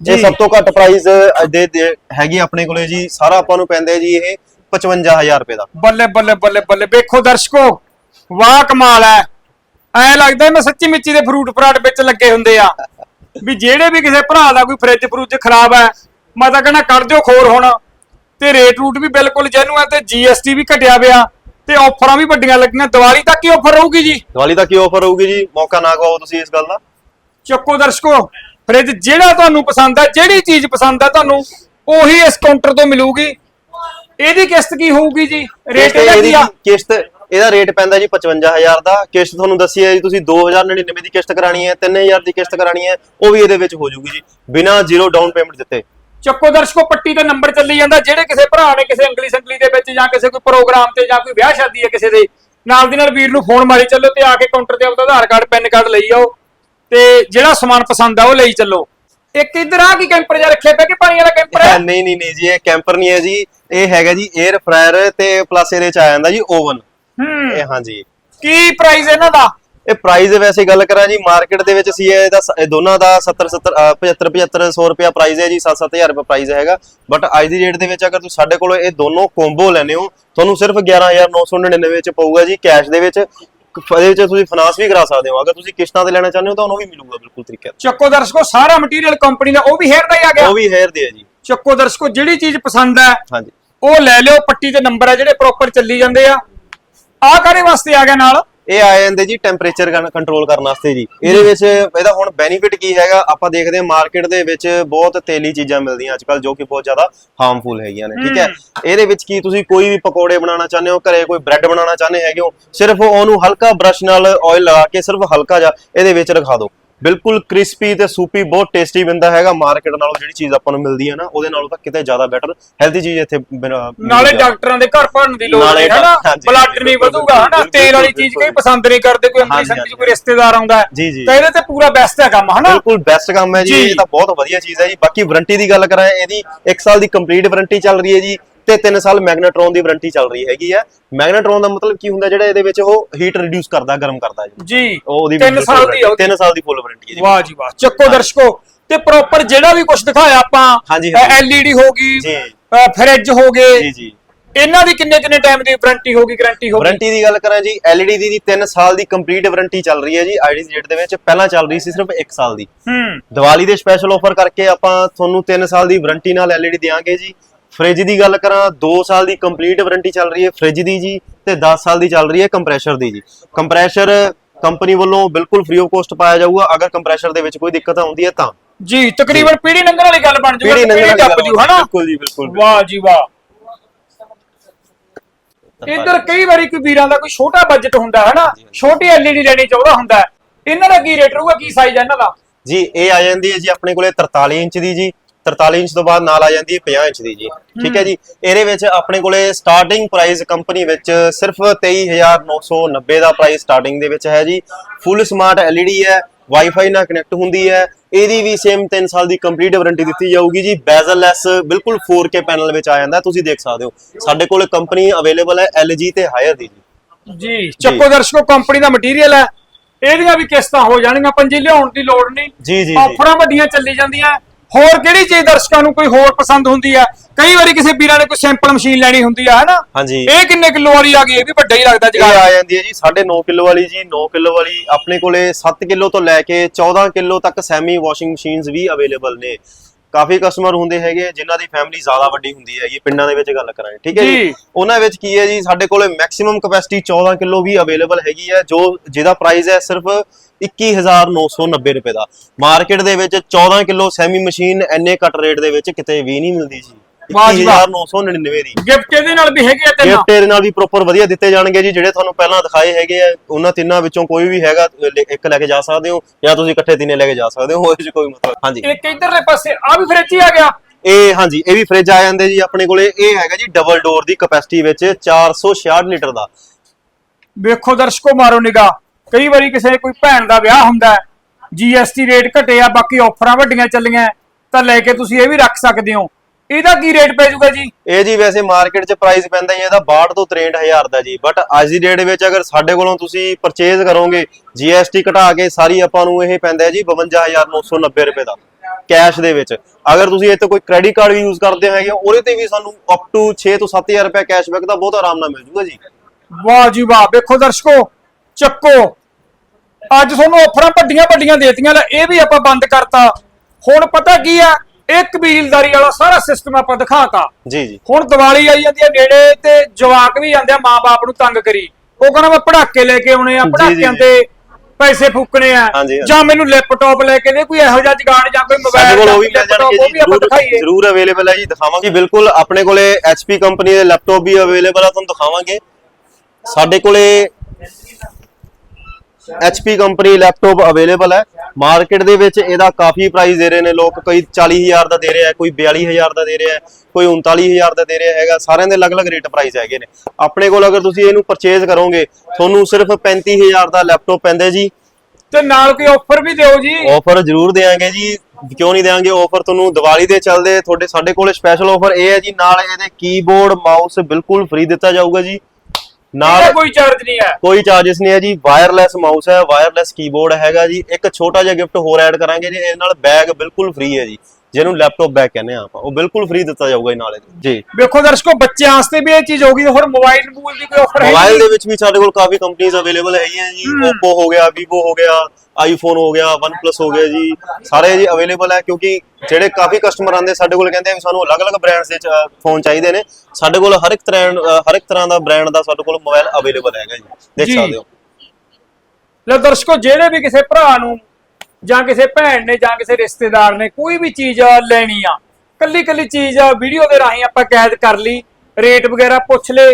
ਜੀ। ਇਹ ਸਭ ਤੋਂ ਘੱਟ ਪ੍ਰਾਈਸ ਦੇ ਹੈਗੀ ਆਪਣੇ ਕੋਲੇ ਜੀ। ਸਾਰਾ ਆਪਾਂ ਨੂੰ ਪੈਂਦਾ ਜੀ ਇਹ 55000 ਰੁਪਏ ਦਾ। ਬੱਲੇ ਬੱਲੇ ਬੱਲੇ ਬੱਲੇ। ਵੇਖੋ ਦਰਸ਼ਕੋ ਵਾਹ ਕਮਾਲ ਹੈ। ਐ ਲੱਗਦਾ ਮੈਂ ਸੱਚੀ ਮਿੱਚੀ ਦੇ ਫਰੂਟ ਫਰਾਟ ਵਿੱਚ ਲੱਗੇ ਹੁੰਦੇ ਆ। ਵੀ ਜਿਹੜੇ ਵੀ ਕਿਸੇ ਭਰਾ ਦਾ ਕੋਈ ਫ੍ਰਿਜ ਫਰੂਜ ਖਰਾਬ ਹੈ ਮੈਂ ਤਾਂ ਕਹਿੰਦਾ ਕੱਢ ਦਿਓ ਖੋਰ ਹੁਣ। ਤੇ ਰੇਟ ਰੂਟ ਵੀ ਬਿਲਕੁਲ ਜੈਨੂ ਹੈ ਤੇ GST ਵੀ ਘਟਿਆ ਪਿਆ। ਤੇ ਆਫਰਾਂ ਵੀ ਵੱਡੀਆਂ ਲੱਗੀਆਂ। ਦੀਵਾਲੀ ਤੱਕ ਹੀ ਆਫਰ ਰਹੂਗੀ ਜੀ। ਦੀਵਾਲੀ ਤੱਕ ਕੀ ਆਫਰ ਹੋਊਗੀ ਜੀ। ਮੌਕਾ ਨਾ ਗਵਾਓ ਤੁਸੀਂ ਇਸ ਗੱਲ ਦਾ। ਚੱਕੋ ਦਰਸ਼ਕੋ ਫ੍ਰਿਜ ਜਿਹੜਾ ਤੁਹਾਨੂੰ ਪਸੰਦ ਹੈ ਜਿਹੜੀ ਚੀਜ਼ ਪਸੰਦ ਹੈ ਤੁਹਾਨੂੰ ਉਹੀ ਇਸ ਕਾਊਂਟਰ ਤੋਂ ਮਿਲੂਗੀ। ਇਹਦੀ ਕਿਸ਼ਤ ਕੀ ਹੋਊਗੀ ਜੀ? ਰੇਟ ਇਹਦਾ ਇਹਦੀ ਕੀ ਆ? ਕਿਸ਼ਤ ਇਹਦਾ ਰੇਟ ਪੈਂਦਾ ਜੀ 55000 ਦਾ। ਕਿਸ਼ਤ ਤੁਹਾਨੂੰ ਦੱਸੀ ਹੈ ਜੀ ਤੁਸੀਂ 2099 ਦੀ ਕਿਸ਼ਤ ਕਰਾਣੀ ਹੈ 3000 ਦੀ ਕਿਸ਼ਤ ਕਰਾਣੀ ਹੈ ਉਹ ਵੀ ਇਹਦੇ ਵਿੱਚ ਹੋ ਜਾਊਗੀ ਜੀ ਬਿਨਾ ਜ਼ੀਰੋ ਡਾਊਨ ਪੇਮੈਂਟ ਦਿੱਤੇ। ਚੱਕੋ ਦਰਸ਼ਕੋ ਪੱਟੀ ਤੇ ਨੰਬਰ ਚੱਲੀ ਜਾਂਦਾ ਜਿਹੜੇ ਕਿਸੇ ਭਰਾ ਨੇ ਕਿਸੇ ਅੰਗਲੀ ਸੰਗਲੀ ਦੇ ਵਿੱਚ ਜਾਂ ਕਿਸੇ ਕੋਈ ਪ੍ਰੋਗਰਾਮ ਤੇ ਜਾਂ ਕੋਈ ਵਿਆਹ ਸ਼ਾਦੀ ਹੈ ਕਿਸੇ ਦੇ ਨਾਲ ਦੀ ਨਾਲ ਵੀਰ ਨੂੰ ਫੋਨ ਮਾਰੀ ਚੱਲੋ ਤੇ ਆ ਕੇ ਕਾਊਂਟਰ ਤੇ ਆਪਦਾ ਆਧਾਰ ਕਾਰਡ ਪੈਨ ਕਾਰਡ ਲਈ ਆਓ ਤੇ ਜਿਹੜਾ ਸਮਾਨ ਪਸੰਦ ਆ ਉਹ ਲਈ ਚੱਲੋ। ਇੱਕ ਇਧਰ ਆ ਕੀ ਕੈਂਪਰ ਜਿਹਾ ਰੱਖਿਆ ਪਿਆ ਕਿ ਪਾਣੀ ਵਾਲਾ ਕੈਂਪਰ ਹੈ? ਨਹੀਂ ਨਹੀਂ ਨਹੀਂ ਜੀ ਇਹ ਕੈਂਪਰ ਨਹੀਂ ਹੈ ਜੀ। ਇਹ ਹੈਗਾ ਜੀ 에ਅਰ ਫਰਾਇਰ ਤੇ ਪਲੱਸ ਇਹਦੇ ਚ ਆ ਜਾਂਦਾ ਜੀ ਓਵਨ ਹੂੰ। ਇਹ ਹਾਂਜੀ। ਕੀ ਪ੍ਰਾਈਸ ਇਹਨਾਂ ਦਾ? ਇਹ ਪ੍ਰਾਈਸ ਵੈਸੇ ਗੱਲ ਕਰਾਂ ਜੀ ਮਾਰਕੀਟ ਦੇ ਵਿੱਚ ਸੀ ਇਹਦਾ ਇਹ ਦੋਨਾਂ ਦਾ 70 70 75 7500 ਰੁਪਿਆ ਪ੍ਰਾਈਸ ਹੈ ਜੀ 7 7000 ਰੁਪਏ ਪ੍ਰਾਈਸ ਹੈਗਾ। ਬਟ ਅੱਜ ਦੀ ਡੇਟ ਦੇ ਵਿੱਚ ਅਗਰ ਤੁਸੀਂ ਸਾਡੇ ਕੋਲੋਂ ਇਹ ਦੋਨੋਂ ਕੰਬੋ ਲੈਨੇ ਹੋ ਤੁਹਾਨੂੰ ਸਿਰਫ 11999 ਵਿੱਚ ਪਊਗਾ ਜੀ ਕੈਸ਼ ਦੇ ਵਿੱਚ। ਇਹਦੇ ਵਿੱਚ ਤੁਸੀਂ ਫਾਈਨਾਂਸ ਵੀ ਕਰਾ ਸਕਦੇ ਹੋ। ਅਗਰ ਤੁਸੀਂ ਕਿਸ਼ਤਾਂ ਤੇ ਲੈਣਾ ਚਾਹੁੰਦੇ ਹੋ ਤਾਂ ਉਹਨੂੰ ਵੀ ਮਿਲੂਗਾ ਬਿਲਕੁਲ ਤਰੀਕੇ ਚੱਕੋ ਦਰਸ਼ਕੋ ਸਾਰਾ ਮਟੀਰੀਅਲ ਕੰਪਨੀ ਦਾ ਉਹ ਵੀ ਹੇਅਰ ਦਾ ਹੀ ਆ ਗਿਆ। ਉਹ ਵੀ ਹੈਰ ਦੇ ਹੈ ਜੀ। ਚੱਕੋ ਦਰਸ਼ਕੋ ਜਿਹੜੀ ਚੀਜ਼ ਪਸੰਦ ਹੈ ਹਾਂਜੀ। ਉਹ ਲੈ ਲਿਓ ਪੱਟੀ ਤੇ ਨੰਬਰ ਹੈ ਜਿਹੜੇ ਪ੍ਰੋਪਰ ਚੱਲੀ ਜਾਂਦੇ ਆ। ਆਹ ਕਾਰੇ ਵਾਸਤੇ ਆ ਗਿਆ ਨਾਲ? ਇਹ ਆ ਜਾਂਦੇ ਜੀ ਟੈਂਪਰੇਚਰ ਕੰਟਰੋਲ ਕਰਨ ਵਾਸਤੇ ਜੀ। ਇਹਦੇ ਵਿੱਚ ਇਹਦਾ ਹੁਣ ਬੈਨੀਫਿਟ ਕੀ ਹੈਗਾ? ਆਪਾਂ ਦੇਖਦੇ ਹਾਂ ਮਾਰਕੀਟ ਦੇ ਵਿੱਚ ਬਹੁਤ ਤੇਲੀ ਚੀਜ਼ਾਂ ਮਿਲਦੀਆਂ ਅੱਜਕੱਲ ਜੋ ਕਿ ਬਹੁਤ ਜ਼ਿਆਦਾ ਹਾਰਮਫੁਲ ਹੈਗੀਆਂ ਨੇ ਠੀਕ ਹੈ? ਇਹਦੇ ਵਿੱਚ ਕੀ ਤੁਸੀਂ ਕੋਈ ਵੀ ਪਕੌੜੇ ਬਣਾਉਣਾ ਚਾਹੁੰਦੇ ਹੋ ਘਰੇ ਕੋਈ ਬ੍ਰੈਡ ਬਣਾਉਣਾ ਚਾਹੁੰਦੇ ਹੈਗੇ ਹੋ ਸਿਰਫ ਉਹਨੂੰ ਹਲਕਾ ਬ੍ਰਸ਼ ਨਾਲ ਆਇਲ ਲਗਾ ਕੇ ਸਿਰਫ ਹਲਕਾ ਜਿਹਾ ਇਹਦੇ ਵਿੱਚ ਰਖਾ ਦਿਓ। ਬਿਲਕੁਲ ਕ੍ਰਿਸਪੀ ਤੇ ਸੂਪੀ ਬਹੁਤ ਟੇਸਟੀ ਬੰਦਾ ਹੈਗਾ ਮਾਰਕੀਟ ਨਾਲੋਂ ਜਿਹੜੀ ਚੀਜ਼ ਆਪਾਂ ਨੂੰ ਮਿਲਦੀ ਹੈ ਨਾ ਉਹਦੇ ਨਾਲੋਂ ਤਾਂ ਕਿਤੇ ਜ਼ਿਆਦਾ ਬੈਟਰ ਹੈਲਥੀ ਚੀਜ਼ ਇੱਥੇ ਬਿਨਾਂ- ਨਾਲੇ। ਡਾਕਟਰਾਂ ਦੇ ਘਰ ਭਰਨ ਦੀ ਲੋੜ ਨਾਲੇ ਨਹੀਂ ਹੈਨਾ ਹਾਂਜੀ, ਬਲੱਡ ਨਹੀਂ ਬਿਲਕੁਲ, ਵਧੂਗਾ ਹਨਾ ਬਿਲਕੁਲ, ਤੇਲ ਵਾਲੀ ਚੀਜ਼ ਕੋਈ ਪਸੰਦ ਨਹੀਂ ਕਰਦੇ ਕੋਈ ਅੰਮ੍ਰਿਤ ਹਾਂਜੀ, ਸੰਗਤ ਚ ਹਾਂਜੀ। ਕੋਈ ਰਿਸ਼ਤੇਦਾਰ ਆਉਂਦਾ ਹੈ ਜੀ, ਜੀ। ਤਾਂ ਇਹਦੇ ਤੇ ਪੂਰਾ ਬੈਸਟ ਹੈ ਕੰਮ ਹਨਾ ਬਿਲਕੁਲ ਬੈਸਟ ਕੰਮ ਹੈ ਜੀ ਜੀ। ਇਹ ਤਾਂ ਬਹੁਤ ਵਧੀਆ ਚੀਜ਼ ਹੈ ਜੀ ਬਾਕੀ ਵਾਰੰਟੀ ਦੀ ਗੱਲ ਕਰਾਂ ਇਹਦੀ 1 ਸਾਲ ਦੀ ਕੰਪਲੀਟ ਵਾਰੰਟੀ ਚੱਲ ਰਹੀ ਹੈ ਜੀ ਤੇ 3 ਸਾਲ ਮੈਗਨੇਟ੍ਰੋਨ ਦੀ ਵਾਰੰਟੀ ਚੱਲ ਰਹੀ ਹੈਗੀ ਹੈ ਮੈਗਨੇਟ੍ਰੋਨ ਦਾ ਮਤਲਬ ਕੀ ਹੁੰਦਾ ਜਿਹੜਾ ਇਹਦੇ ਵਿੱਚ ਉਹ ਹੀਟ ਰਿਡਿਊਸ ਕਰਦਾ ਗਰਮ ਕਰਦਾ ਜੀ। ਉਹ ਉਹਦੀ 3 ਸਾਲ ਦੀ ਆ 3 ਸਾਲ ਦੀ ਫੁੱਲ ਵਾਰੰਟੀ ਹੈ ਜੀ। ਵਾਹ ਜੀ ਵਾਹ ਚੱਕੋ ਦਰਸ਼ਕੋ ਤੇ ਪ੍ਰੋਪਰ ਜਿਹੜਾ ਵੀ ਕੁਝ ਦਿਖਾਇਆ ਆਪਾਂ। ਐਲਈਡੀ ਹੋ ਗਈ ਜੀ। ਫ੍ਰਿਜ ਹੋ ਗਏ ਜੀ ਜੀ। ਇਹਨਾਂ ਦੀ ਕਿੰਨੇ ਕਿੰਨੇ ਟਾਈਮ ਦੀ ਵਾਰੰਟੀ ਹੋਗੀ ਗਾਰੰਟੀ ਹੋਗੀ ਵਾਰੰਟੀ ਦੀ ਗੱਲ ਕਰਾਂ ਜੀ LED ਦੀ 3 ਸਾਲ ਦੀ ਕੰਪਲੀਟ ਵਾਰੰਟੀ ਚੱਲ ਰਹੀ ਹੈ ਜੀ ਆਈਡੀ ਡੇਟ ਦੇ ਵਿੱਚ। ਪਹਿਲਾਂ ਚੱਲ ਰਹੀ ਸੀ ਸਿਰਫ 1 ਸਾਲ ਦੀ। ਹੂੰ। ਦੀਵਾਲੀ ਦੇ ਸਪੈਸ਼ਲ ਆਫਰ ਕਰਕੇ ਆਪਾਂ ਤੁਹਾਨੂੰ 3 ਸਾਲ ਦੀ ਵਾਰੰਟੀ ਨਾਲ LED ਦੇਵਾਂਗੇ ਜੀ। ਫ੍ਰਿਜ ਦੀ ਗੱਲ ਕਰਾਂ 2 ਸਾਲ ਦੀ ਕੰਪਲੀਟ ਵਾਰੰਟੀ ਚੱਲ ਰਹੀ ਹੈ ਫ੍ਰਿਜ ਦੀ ਜੀ ਤੇ 10 ਸਾਲ ਦੀ ਚੱਲ ਰਹੀ ਹੈ ਕੰਪਰੈਸ਼ਰ ਦੀ ਜੀ। ਕੰਪਰੈਸ਼ਰ ਕੰਪਨੀ ਵੱਲੋਂ ਬਿਲਕੁਲ ਫ੍ਰੀ ਆਫ ਕੋਸਟ ਪਾਇਆ ਜਾਊਗਾ ਅਗਰ ਕੰਪਰੈਸ਼ਰ ਦੇ ਵਿੱਚ ਕੋਈ ਦਿੱਕਤ ਆਉਂਦੀ ਹੈ ਤਾਂ। ਜੀ ਤਕਰੀਬਨ ਪੀੜੀ ਨੰਗਣ ਵਾਲੀ ਗੱਲ ਬਣ ਜੂਗੀ ਪੀੜੀ ਨੰਗਲ ਟੱਪ ਜੂ ਹਨਾ? ਬਿਲਕੁਲ ਜੀ ਬਿਲਕੁਲ ਵਾਹ ਜੀ ਵਾਹ। ਇੱਧਰ ਕਈ ਵਾਰੀ ਕੋਈ ਵੀਰਾਂ ਦਾ ਕੋਈ ਛੋਟਾ ਬਜਟ ਹੁੰਦਾ ਹੈ ਨਾ ਛੋਟੀ ਐਲਈਡੀ ਲੈਣੀ ਚਾਹੁੰਦਾ ਹੁੰਦਾ। ਇਹਨਾਂ ਦਾ ਕੀ ਰੇਟ ਰਹੂਗਾ ਕੀ ਸਾਈਜ਼ ਹੈ ਇਹਨਾਂ ਦਾ? ਜੀ ਇਹ ਆ ਜਾਂਦੀ ਹੈ ਜੀ ਆਪਣੇ ਕੋਲੇ 43 ਇੰਚ ਦੀ ਜੀ। 43 ਇੰਚ ਤੋਂ ਬਾਅਦ ਨਾਲ ਆ ਜਾਂਦੀ ਹੈ 50 ਇੰਚ ਦੀ ਜੀ। ਠੀਕ ਹੈ ਜੀ। ਇਹਦੇ ਵਿੱਚ ਆਪਣੇ ਕੋਲੇ ਸਟਾਰਟਿੰਗ ਪ੍ਰਾਈਸ ਕੰਪਨੀ ਵਿੱਚ ਸਿਰਫ 23990 ਦਾ ਪ੍ਰਾਈਸ ਸਟਾਰਟਿੰਗ ਦੇ ਵਿੱਚ ਹੈ ਜੀ। ਫੁੱਲ ਸਮਾਰਟ LED ਹੈ ਵਾਈਫਾਈ ਨਾਲ ਕਨੈਕਟ ਹੁੰਦੀ ਹੈ। ਇਹਦੀ ਵੀ ਸੇਮ 3 ਸਾਲ ਦੀ ਕੰਪਲੀਟ ਵਾਰੰਟੀ ਦਿੱਤੀ ਜਾਊਗੀ ਜੀ। ਬੈਜ਼ਲਲੈਸ ਬਿਲਕੁਲ 4K ਪੈਨਲ ਵਿੱਚ ਆ ਜਾਂਦਾ ਤੁਸੀਂ ਦੇਖ ਸਕਦੇ ਹੋ। ਸਾਡੇ ਕੋਲੇ ਕੰਪਨੀ ਅਵੇਲੇਬਲ ਹੈ LG ਤੇ ਹਾਇਰ ਦੀ ਜੀ। ਜੀ। ਚੱਕੋ ਦਰਸ਼ਕੋ ਕੰਪਨੀ ਦਾ ਮਟੀਰੀਅਲ ਹੈ। ਇਹਦੀਆਂ ਵੀ ਕਿਸ਼ਤਾਂ ਹੋ ਜਾਣਗੀਆਂ। ਪੰਜੀ ਲਿਆਉਣ ਦੀ ਲੋੜ ਨਹੀਂ। ਜੀ ਜੀ ਆਫਰਾਂ ਵੱਡੀਆਂ ਚੱਲੀ ਜਾਂਦੀਆਂ। ਹੋਰ ਕਿਹੜੀ ਚੀਜ਼ ਦਰਸ਼ਕਾਂ ਨੂੰ ਕੋਈ ਹੋਰ ਪਸੰਦ ਹੁੰਦੀ ਹੈ ਕਈ ਵਾਰੀ ਕਿਸੇ ਵੀਰਾਂ ਨੇ ਕੋਈ ਸੈਂਪਲ ਮਸ਼ੀਨ ਲੈਣੀ ਹੁੰਦੀ ਹੈ ਹਨਾ? ਹਾਂਜੀ। ਇਹ ਕਿੰਨੇ ਕਿਲੋ ਵਾਲੀ ਆ ਗਈ? ਇਹ ਵੀ ਵੱਡਾ ਹੀ ਲੱਗਦਾ ਇਹ ਜਗਾ ਆ ਜਾਂਦੀ ਹੈ ਜੀ 9.5 ਕਿਲੋ ਵਾਲੀ ਜੀ 9 ਕਿਲੋ ਵਾਲੀ ਆਪਣੇ ਕੋਲੇ 7 ਕਿਲੋ ਤੋਂ ਲੈ ਕੇ 14 ਕਿਲੋ ਤੱਕ ਸੈਮੀ ਵਾਸ਼ਿੰਗ ਮਸ਼ੀਨਸ ਵੀ ਅਵੇਲੇਬਲ ਨੇ। ਕਾਫੀ ਕਸਟਮਰ ਹੁੰਦੇ ਹੈਗੇ ਆ ਜਿਨ੍ਹਾਂ ਦੀ ਫੈਮਿਲੀ ਜ਼ਿਆਦਾ ਵੱਡੀ ਹੁੰਦੀ ਹੈਗੀ ਪਿੰਡਾਂ ਦੇ ਵਿੱਚ ਗੱਲ ਕਰਾਂਗੇ ਠੀਕ ਹੈ ਜੀ। ਜੀ। ਉਹਨਾਂ ਵਿੱਚ ਕੀ ਹੈ ਜੀ ਸਾਡੇ ਕੋਲੇ ਮੈਕਸਿਮਮ ਕਪੈਸਿਟੀ 14 ਕਿਲੋ ਵੀ ਅਵੇਲੇਬਲ ਹੈਗੀ ਹੈ ਜੋ ਜਿਹਦਾ ਪ੍ਰਾਈਸ ਹੈ ਸਿਰਫ 21990 ਰੁਪਏ ਦਾ। ਮਾਰਕੀਟ ਦੇ ਵਿੱਚ 14 ਕਿਲੋ ਸੈਮੀ ਮਸ਼ੀਨ ਐਨੇ ਘੱਟ ਰੇਟ ਦੇ ਵਿੱਚ ਕਿਤੇ ਵੀ ਨਹੀਂ ਮਿਲਦੀ ਜੀ। ਵਾਹ ਜੀ ਵਾਹ। 21999 ਦੀ। ਗਿਫਟ ਇਹਦੇ ਨਾਲ ਵੀ ਹੈਗੇ ਆ ਤਿੰਨ? ਗਿਫਟ ਇਹਦੇ ਨਾਲ ਵੀ ਪ੍ਰੋਪਰ ਵਧੀਆ ਦਿੱਤੇ ਜਾਣਗੇ ਜੀ ਜਿਹੜੇ ਤੁਹਾਨੂੰ ਪਹਿਲਾਂ ਦਿਖਾਏ ਹੈਗੇ ਆ ਉਹਨਾਂ ਤਿੰਨਾਂ ਵਿੱਚੋਂ ਕੋਈ ਵੀ ਹੈਗਾ ਇੱਕ ਲੈ ਕੇ ਜਾ ਸਕਦੇ ਹੋ ਜਾਂ ਤੁਸੀਂ ਇਕੱਠੇ ਤਿੰਨੇ ਲੈ ਕੇ ਜਾ ਸਕਦੇ ਹੋ ਉਹਦੇ 'ਚ ਕੋਈ ਮਤਲਬ ਹਾਂਜੀ। ਇੱਕ ਇਧਰਲੇ ਪਾਸੇ ਆ ਵੀ ਫ੍ਰਿਜ ਹੀ ਆ ਗਿਆ। ਇਹ ਹਾਂਜੀ ਇਹ ਵੀ ਫ੍ਰਿਜ ਆ ਜਾਂਦੇ ਜੀ ਆਪਣੇ ਕੋਲੇ। ਇਹ ਹੈਗਾ ਜੀ ਡਬਲ ਡੋਰ ਦੀ ਕਪੈਸਿਟੀ ਵਿੱਚ 466 ਲੀਟਰ ਦਾ। ਵੇਖੋ ਦਰਸ਼ਕੋ ਮਾਰੋ ਨਿਗਾਹ। ਕਈ ਵਾਰੀ ਕਿਸੇ ਕੋਈ ਭੈਣ ਦਾ ਵਿਆਹ ਹੁੰਦਾ ਹੈ ਜੀਐਸਟੀ ਰੇਟ ਘਟਿਆ ਬਾਕੀ ਆਫਰਾਂ ਵੱਡੀਆਂ ਚੱਲੀਆਂ ਤਾਂ ਲੈ ਕੇ ਤੁਸੀਂ ਇਹ ਵੀ ਰੱਖ ਸਕਦੇ ਹੋ। ਇਹਦਾ ਕੀ ਰੇਟ ਪੈ ਜਾਊਗਾ ਜੀ? ਇਹ ਜੀ ਵੈਸੇ ਮਾਰਕੀਟ 'ਚ ਪ੍ਰਾਈਸ ਪੈਂਦਾ ਜੀ ਇਹਦਾ 62 ਤੋਂ 63000 ਦਾ ਜੀ। ਬਟ ਅੱਜ ਦੀ ਡੇਟ ਵਿੱਚ ਅਗਰ ਸਾਡੇ ਕੋਲੋਂ ਤੁਸੀਂ ਪਰਚੇਜ਼ ਕਰੋਗੇ GST ਘਟਾ ਕੇ ਸਾਰੀ ਆਪਾਂ ਨੂੰ ਇਹ ਪੈਂਦਾ ਹੈ ਜੀ 52990 ਰੁਪਏ ਦਾ ਕੈਸ਼ ਦੇ ਵਿੱਚ। ਅਗਰ ਤੁਸੀਂ ਤੋਂ ਕੋਈ ਕ੍ਰੈਡਿਟ ਕਾਰਡ ਵੀ ਯੂਜ਼ ਕਰਦੇ ਹੈਗੇ ਹੋ, ਉਹਦੇ ਤੇ ਵੀ ਸਾਨੂੰ ਅਪ ਟੂ 6 ਤੋਂ 7000 ਰੁਪਏ ਕੈਸ਼ਬੈਕ ਦਾ ਬਹੁਤ ਆਰਾਮ ਨਾਲ ਮਿਲ ਜੂਗਾ ਜੀ। ਵਾਹ ਜੀ ਵਾਹ ਵੇਖੋ ਦਰਸ਼ਕੋ ਚੱਕੋ। ਅੱਜ ਤੁਹਾਨੂੰ ਆਫਰਾਂ ਵੱਡੀਆਂ ਵੱਡੀਆਂ ਦੇਤੀਆਂ ਲੈ ਇਹ ਵੀ ਆਪਾਂ ਬੰਦ ਕਰਤਾ। ਹੁਣ ਪਤਾ ਕੀ ਆ ਇਹ ਕਬੀਲਦਾਰੀ ਵਾਲਾ ਸਾਰਾ ਸਿਸਟਮ ਆਪਾਂ ਦਿਖਾਤਾ। ਜੀ ਜੀ। ਹੁਣ ਦੀਵਾਲੀ ਆਈ ਜਾਂਦੀ ਹੈ ਨੇੜੇ ਤੇ ਜਵਾਕ ਵੀ ਜਾਂਦੇ ਆ ਮਾਪੇ ਨੂੰ ਤੰਗ ਕਰੀ। ਉਹ ਕਹਿੰਦਾ ਮੈਂ ਪੜਾਕੇ ਲੈ ਕੇ ਆਉਣੇ ਆ ਪੜਾਕਿਆਂ। ਤੇ ਪੈਸੇ ਫੂਕਣੇ ਆ। ਜਾਂ ਮੈਨੂੰ ਲੈਪਟਾਪ ਲੈ ਕੇ ਦੇ ਕੋਈ ਇਹੋ ਜਿਹਾ ਜਗਾੜ ਜਾਂ ਕੋਈ ਮੋਬਾਈਲ ਕੋਲ ਉਹ ਵੀ ਜਾਣਗੇ ਉਹ ਆਪਾਂ ਜ਼ਰੂਰ ਦਿਖਾਈਏ। ਜ਼ਰੂਰ ਅਵੇਲੇਬਲ ਹੈ ਜੀ ਦਿਖਾਵਾਂਗੇ। ਬਿਲਕੁਲ ਆਪਣੇ ਕੋਲੇ HP ਕੰਪਨੀ ਦੇ ਲੈਪਟਾਪ ਵੀ ਅਵੇਲੇਬਲ ਆ ਤੁਹਾਨੂੰ ਦਿਖਾਵਾਂਗੇ। ਸਾਡੇ ਕੋਲੇ HP ਕੰਪਨੀ ਲੈਪਟਾਪ ਅਵੇਲੇਬਲ ਹੈ। ਮਾਰਕੀਟ ਦੇ ਵਿੱਚ ਇਹਦਾ ਕਾਫੀ ਪ੍ਰਾਈਸ ਦੇ ਰਹੇ ਨੇ ਲੋਕ। ਕੋਈ 40000 ਦਾ ਦੇ ਰਿਹਾ ਕੋਈ 42000 ਦਾ ਦੇ ਰਿਹਾ ਕੋਈ 39000 ਦਾ ਦੇ ਰਿਹਾ ਹੈਗਾ। ਸਾਰਿਆਂ ਦੇ ਅਲੱਗ-ਅਲੱਗ ਰੇਟ ਪ੍ਰਾਈਸ ਹੈਗੇ ਨੇ। ਆਪਣੇ ਕੋਲ ਅਗਰ ਤੁਸੀਂ ਇਹਨੂੰ ਪਰਚੇਜ਼ ਕਰੋਗੇ ਤੁਹਾਨੂੰ ਸਿਰਫ 35000 ਦਾ ਲੈਪਟਾਪ ਪੈਂਦਾ ਜੀ। ਤੇ ਨਾਲ ਕੋਈ ਆਫਰ ਵੀ ਦਿਓ ਜੀ। ਆਫਰ ਜ਼ਰੂਰ ਦੇਾਂਗੇ ਜੀ। ਕਿਉਂ ਨਹੀਂ ਦੇਾਂਗੇ ਆਫਰ ਤੁਹਾਨੂੰ ਦੀਵਾਲੀ ਦੇ ਚੱਲਦੇ ਤੁਹਾਡੇ ਸਾਡੇ ਕੋਲ ਸਪੈਸ਼ਲ ਆਫਰ ਇਹ ਹੈ ਜੀ। ਨਾਲ ਇਹਦੇ ਕੀਬੋਰਡ ਮਾਊਸ ਬਿਲਕੁਲ ਫ੍ਰੀ ਦਿੱਤਾ ਜਾਊਗਾ ਜੀ। ਨਾਲ ਕੋਈ ਚਾਰਜ ਨਹੀਂ ਹੈ। ਕੋਈ ਚਾਰजेस ਨਹੀਂ ਹੈ ਜੀ ਵਾਇਰਲੈਸ ਮਾਊਸ ਹੈ ਵਾਇਰਲੈਸ ਕੀਬੋਰਡ ਹੈਗਾ ਜੀ ਇੱਕ ਛੋਟਾ ਜਿਹਾ ਗਿਫਟ ਹੋਰ ਐਡ ਕਰਾਂਗੇ ਜੀ ਇਹਦੇ ਨਾਲ ਬੈਗ ਬਿਲਕੁਲ ਫ੍ਰੀ ਹੈ ਜੀ। ਜਿਹਨੂੰ ਲੈਪਟਾਪ ਬੈਗ ਕਹਿੰਦੇ ਆ ਆਪਾਂ ਉਹ ਬਿਲਕੁਲ ਫ੍ਰੀ ਦਿੱਤਾ ਜਾਊਗਾ ਜੀ ਨਾਲ। ਜੀ। ਵੇਖੋ ਦਰਸ਼ਕੋ ਬੱਚਿਆਂ ਵਾਸਤੇ ਵੀ ਇਹ ਚੀਜ਼ ਹੋਗੀ ਹੋਰ ਮੋਬਾਈਲ ਮੂਲ ਦੀ ਕੋਈ ਆਫਰ ਹੈ ਮੋਬਾਈਲ ਦੇ ਵਿੱਚ ਵੀ ਸਾਡੇ ਕੋਲ ਕਾਫੀ ਕੰਪਨੀਆਂ ਅਵੇਲੇਬਲ ਹੈਗੀਆਂ ਜੀ। Oppo ਹੋ ਗਿਆ Vivo ਹੋ ਗਿਆ ਆਈਫੋਨ ਹੋ ਗਿਆ OnePlus ਹੋ ਗਿਆ ਜੀ। ਸਾਰੇ ਜੀ ਅਵੇਲੇਬਲ ਹੈ ਕਿਉਂਕਿ ਜਿਹੜੇ ਕਾਫੀ ਕਸਟਮਰ ਆਉਂਦੇ ਸਾਡੇ ਕੋਲ ਕਹਿੰਦੇ ਆ ਵੀ ਸਾਨੂੰ ਅਲੱਗ-ਅਲੱਗ ਬ੍ਰਾਂਡਸ ਦੇ ਫੋਨ ਚਾਹੀਦੇ ਨੇ। ਸਾਡੇ ਕੋਲ ਹਰ ਇੱਕ ਤਰ੍ਹਾਂ ਹਰ ਇੱਕ ਤਰ੍ਹਾਂ ਦਾ ਬ੍ਰਾਂਡ ਦਾ ਸਾਡੇ ਕੋਲ ਮੋਬਾਈਲ ਅਵੇਲੇਬਲ ਹੈਗਾ ਜੀ। ਦੇਖ। ਸਕਦੇ ਹੋ। ਲੋ ਦਰਸ਼ਕੋ ਜਿਹੜੇ ਵੀ ਕਿਸੇ ਭਰਾ ਨੂੰ ਜਾਂ ਕਿਸੇ ਭੈਣ ਨੇ ਜਾਂ ਕਿਸੇ ਰਿਸ਼ਤੇਦਾਰ ਨੇ ਕੋਈ ਵੀ ਚੀਜ਼ ਲੈਣੀ ਆ, ਕੱਲੀ ਕੱਲੀ ਚੀਜ਼ ਵੀਡੀਓ ਦੇ ਰਾਹੀਂ ਆਪਾਂ ਕੈਦ ਕਰ ਲਈ ਰੇਟ ਵਗੈਰਾ ਪੁੱਛ ਲੇ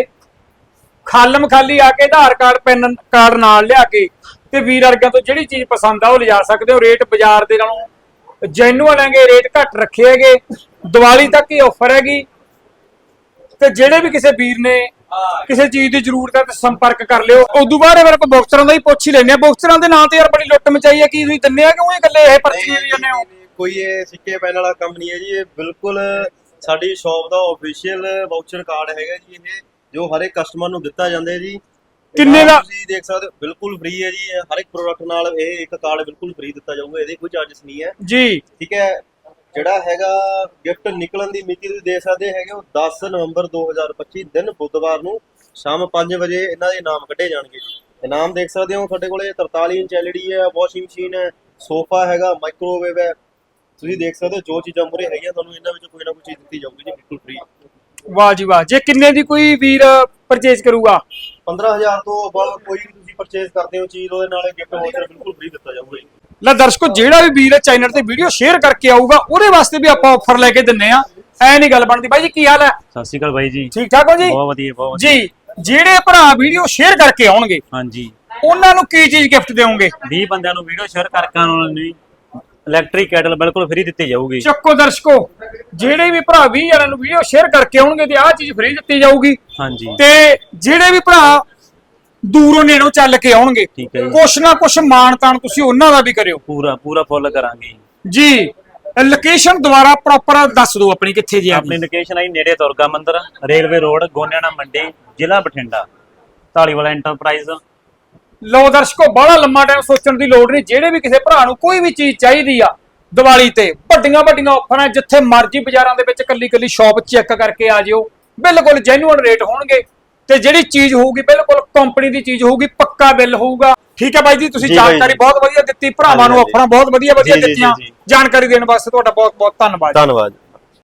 ਖਾਲਮ ਖਾਲੀ ਆ ਕੇ ਆਧਾਰ ਕਾਰਡ, ਪੈਨ ਕਾਰਡ ਨਾਲ ਲਿਆ ਕੇ ਤੇ ਵੀਰ ਵਰਗਿਆਂ ਤੋਂ ਜਿਹੜੀ ਚੀਜ਼ ਪਸੰਦ ਆ ਉਹ ਲਿਜਾ ਸਕਦੇ ਹੋ। ਰੇਟ ਬਾਜ਼ਾਰ ਦੇ ਨਾਲੋਂ ਜੈਨੂਅਲ ਹੈਗੇ ਰੇਟ ਘੱਟ ਰੱਖੇ ਹੈਗੇ, ਦੀਵਾਲੀ ਤੱਕ ਹੀ ਆਫਰ ਹੈਗੀ। ਤੇ ਜਿਹੜੇ ਵੀ ਕਿਸੇ ਵੀਰ ਨੇ ਕਿਸੇ ਚੀਜ਼ ਦੀ ਜ਼ਰੂਰਤ ਹੈ ਤੇ ਸੰਪਰਕ ਕਰ ਲਿਓ। ਉਦੋਂ ਬਾਅਦ ਫਿਰ ਆਪਾਂ ਬਾਕਸਰਾਂ ਦਾ ਹੀ ਪੁੱਛ ਹੀ ਲੈਂਦੇ ਆ ਬਾਕਸਰਾਂ ਦੇ ਨਾਂ ਤੇ ਯਾਰ ਬੜੀ ਲੁੱਟ ਮਚਾਈ ਹੈ। ਕੀ ਤੁਸੀਂ ਦਿੰਦੇ ਆ ਕਿਉਂ ਇਹ ਇਕੱਲੇ ਇਹ ਪਰਚੀ ਜਾਂਦੇ ਹੋ? ਕੋਈ ਇਹ ਸਿੱਕੇ ਪੈਨ ਵਾਲਾ ਕੰਮ ਨਹੀਂ ਹੈ ਜੀ। ਇਹ ਬਿਲਕੁਲ ਸਾਡੀ ਸ਼ਾਪ ਦਾ ਆਫੀਸ਼ੀਅਲ ਵਾਊਚਰ ਕਾਰਡ ਹੈਗਾ ਜੀ ਇਹ ਜੋ ਹਰ ਇੱਕ ਕਸਟਮਰ ਨੂੰ ਦਿੱਤਾ ਜਾਂਦਾ ਹੈ ਜੀ। ਕਿੰਨੇ ਦਾ? ਤੁਸੀਂ ਦੇਖ ਸਕਦੇ ਹੋ ਬਿਲਕੁਲ ਫ੍ਰੀ ਹੈ ਜੀ। ਹਰ ਇੱਕ ਪ੍ਰੋਡਕਟ ਨਾਲ ਇਹ ਇੱਕ ਕਾਰਡ ਬਿਲਕੁਲ ਫ੍ਰੀ ਦਿੱਤਾ ਜਾਊਗਾ। ਇਹਦੇ ਕੋਈ ਚਾਰजेस ਨਹੀਂ ਹੈ। ਜੀ। ਠੀਕ ਹੈ ਜਿਹੜਾ ਹੈਗਾ ਗਿਫਟ ਨਿਕਲਣ ਦੀ ਮਿਤੀ ਤੁਸੀਂ ਦੇਖ ਸਕਦੇ ਹੈਗੇ ਉਹ 10 ਨਵੰਬਰ 2025 ਦਿਨ ਬੁੱਧਵਾਰ ਨੂੰ ਸ਼ਾਮ 5 ਵਜੇ ਇਹਨਾਂ ਦੇ ਇਨਾਮ ਕੱਢੇ ਜਾਣਗੇ ਜੀ। ਇਨਾਮ ਦੇਖ ਸਕਦੇ ਹੋ ਤੁਹਾਡੇ ਕੋਲੇ 43 ਇੰਚ LED ਹੈ ਵਾਸ਼ਿੰਗ ਮਸ਼ੀਨ ਹੈ ਸੋਫਾ ਹੈਗਾ ਮਾਈਕ੍ਰੋਵੇਵ ਹੈ। ਤੁਸੀਂ ਦੇਖ ਸਕਦੇ ਹੋ ਜੋ ਚੀਜ਼ਾਂ ਮੁਰੇ ਹੈਗੀਆਂ ਤੁਹਾਨੂੰ ਇਹਨਾਂ ਵਿੱਚੋਂ ਕੋਈ ਨਾ ਕੋਈ ਚੀਜ਼ ਦਿੱਤੀ ਜਾਊਗੀ ਜੀ ਬਿਲਕੁਲ ਫ੍ਰੀ ਵਾਹ ਜੀ ਵਾਹ ਜੇ ਕਿੰਨੇ ਦੀ ਕੋਈ ਵੀਰ ਪਰਚੇਜ ਕਰੂਗਾ? 15000 ਤੋਂ ਅਬਵ ਕੋਈ ਵੀ ਤੁਸੀਂ ਪਰਚੇਸ ਕਰਦੇ ਹੋ ਚੀਜ਼ ਉਹਦੇ ਨਾਲ ਗਿਫਟ ਵਾਊਚਰ ਬਿਲਕੁਲ ਫ੍ਰੀ ਦਿੱਤਾ ਜਾਊਗਾ ਜੀ। ਲੈ ਦਰਸ਼ਕੋ ਜਿਹੜਾ ਵੀ ਵੀਰ ਚੈਨਲ ਤੇ ਵੀਡੀਓ ਸ਼ੇਅਰ ਕਰਕੇ ਆਊਗਾ ਉਹਦੇ ਵਾਸਤੇ ਵੀ ਆਪਾਂ ਆਫਰ ਲੈ ਕੇ ਦਿੰਨੇ ਆ। ਐ ਨਹੀਂ ਗੱਲ ਬਣਦੀ। ਬਾਈ ਜੀ ਕੀ ਹਾਲ ਹੈ? ਸਤਿ ਸ਼੍ਰੀ ਅਕਾਲ ਬਾਈ ਜੀ। ਠੀਕ ਠਾਕ ਹੋ ਜੀ? ਬਹੁਤ ਵਧੀਆ ਬਹੁਤ ਵਧੀਆ। ਜੀ ਜਿਹੜੇ ਭਰਾ ਵੀਡੀਓ ਸ਼ੇਅਰ ਕਰਕੇ ਆਉਣਗੇ ਹਾਂਜੀ। ਉਹਨਾਂ ਨੂੰ ਕੀ ਚੀਜ਼ ਗਿਫਟ ਦੇਵੋਗੇ? 20 ਬੰਦਿਆਂ ਨੂੰ ਵੀਡੀਓ ਸ਼ੇਅਰ ਕਰਕੇ ਉਹਨਾਂ ਨੂੰ ਇਲੈਕਟ੍ਰਿਕ ਕੈਟਲ ਬਿਲਕੁਲ ਫ੍ਰੀ ਦਿੱਤੀ ਜਾਊਗੀ। ਚੱਕੋ ਦਰਸ਼ਕੋ ਜਿਹੜੇ ਵੀ ਭਰਾ 20 ਜਣਾਂ ਨੂੰ ਵੀਡੀਓ ਸ਼ੇਅਰ ਕਰਕੇ ਆਉਣਗੇ ਤੇ ਆਹ ਚੀਜ਼ ਫ੍ਰੀ ਦਿੱਤੀ ਜਾਊਗੀ। ਹਾਂਜੀ। ਤੇ ਜਿਹੜੇ ਵੀ ਭਰਾ ਦੂਰੋਂ ਨੇੜੋਂ ਚੱਲ ਕੇ ਆਉਣਗੇ। ਠੀਕ ਹੈ ਜੀ। ਕੁਛ ਨਾ ਕੁਛ ਮਾਣ ਤਾਣ ਤੁਸੀਂ ਉਹਨਾਂ ਦਾ ਵੀ ਕਰਿਓ। ਪੂਰਾ ਪੂਰਾ ਫੁੱਲ ਕਰਾਂਗੇ ਜੀ। ਲੋਕੇਸ਼ਨ ਦੁਬਾਰਾ ਪ੍ਰੋਪਰ ਦੱਸ ਦਿਓ ਆਪਣੀ ਕਿੱਥੇ ਜੀ ਆਪਣੀ ਆਪਣੀ ਲੋਕੇਸ਼ਨ ਆਈ ਨੇੜੇ ਦੁਰਗਾ ਮੰਦਿਰ ਰੇਲਵੇ ਰੋਡ ਗੋਨਿਆਣਾ ਮੰਡੀ ਜ਼ਿਲ੍ਹਾ ਬਠਿੰਡਾ ਢਾਲੀਵਾਲਾ ਐਂਟਰਪ੍ਰਾਈਜ਼ ਲੋ ਦਰਸ਼ਕੋ ਬੜਾ ਲੰਮਾ ਟਾਈਮ ਸੋਚਣ ਦੀ ਲੋੜ ਨਹੀਂ। ਜਿਹੜੇ ਵੀ ਕਿਸੇ ਭਰਾ ਨੂੰ ਕੋਈ ਵੀ ਚੀਜ਼ ਚਾਹੀਦੀ ਆ ਦੀਵਾਲੀ ਤੇ ਵੱਡੀਆਂ ਵੱਡੀਆਂ ਆਫਰਾਂ ਜਿੱਥੇ ਮਰਜ਼ੀ ਬਾਜ਼ਾਰਾਂ ਦੇ ਵਿੱਚ ਕੱਲੀ ਕੱਲੀ ਸ਼ਾਪ ਚੈੱਕ ਕਰਕੇ ਆ ਜਿਓ। ਬਿਲਕੁਲ ਜੈਨੂਅਲ ਰੇਟ ਹੋਣਗੇ। ਤੇ ਜਿਹੜੀ ਚੀਜ਼ ਹੋਊਗੀ ਬਿਲਕੁਲ ਕੰਪਨੀ ਦੀ ਚੀਜ਼ ਹੋਊਗੀ ਪੱਕਾ ਬਿੱਲ ਹੋਊਗਾ। ਠੀਕ ਹੈ ਬਾਈ ਜੀ ਤੁਸੀਂ ਜੀ ਬਾਈ ਜਾਣਕਾਰੀ ਜੀ। ਬਹੁਤ ਵਧੀਆ ਦਿੱਤੀ ਭਰਾਵਾਂ ਨੂੰ ਆਫਰਾਂ ਬਹੁਤ ਵਧੀਆ ਵਧੀਆ ਜੀ, ਜੀ, ਦਿੱਤੀਆਂ। ਜੀ, ਜੀ। ਜਾਣਕਾਰੀ ਦੇਣ ਵਾਸਤੇ ਤੁਹਾਡਾ ਬਹੁਤ ਬਹੁਤ ਧੰਨਵਾਦ ਧੰਨਵਾਦ।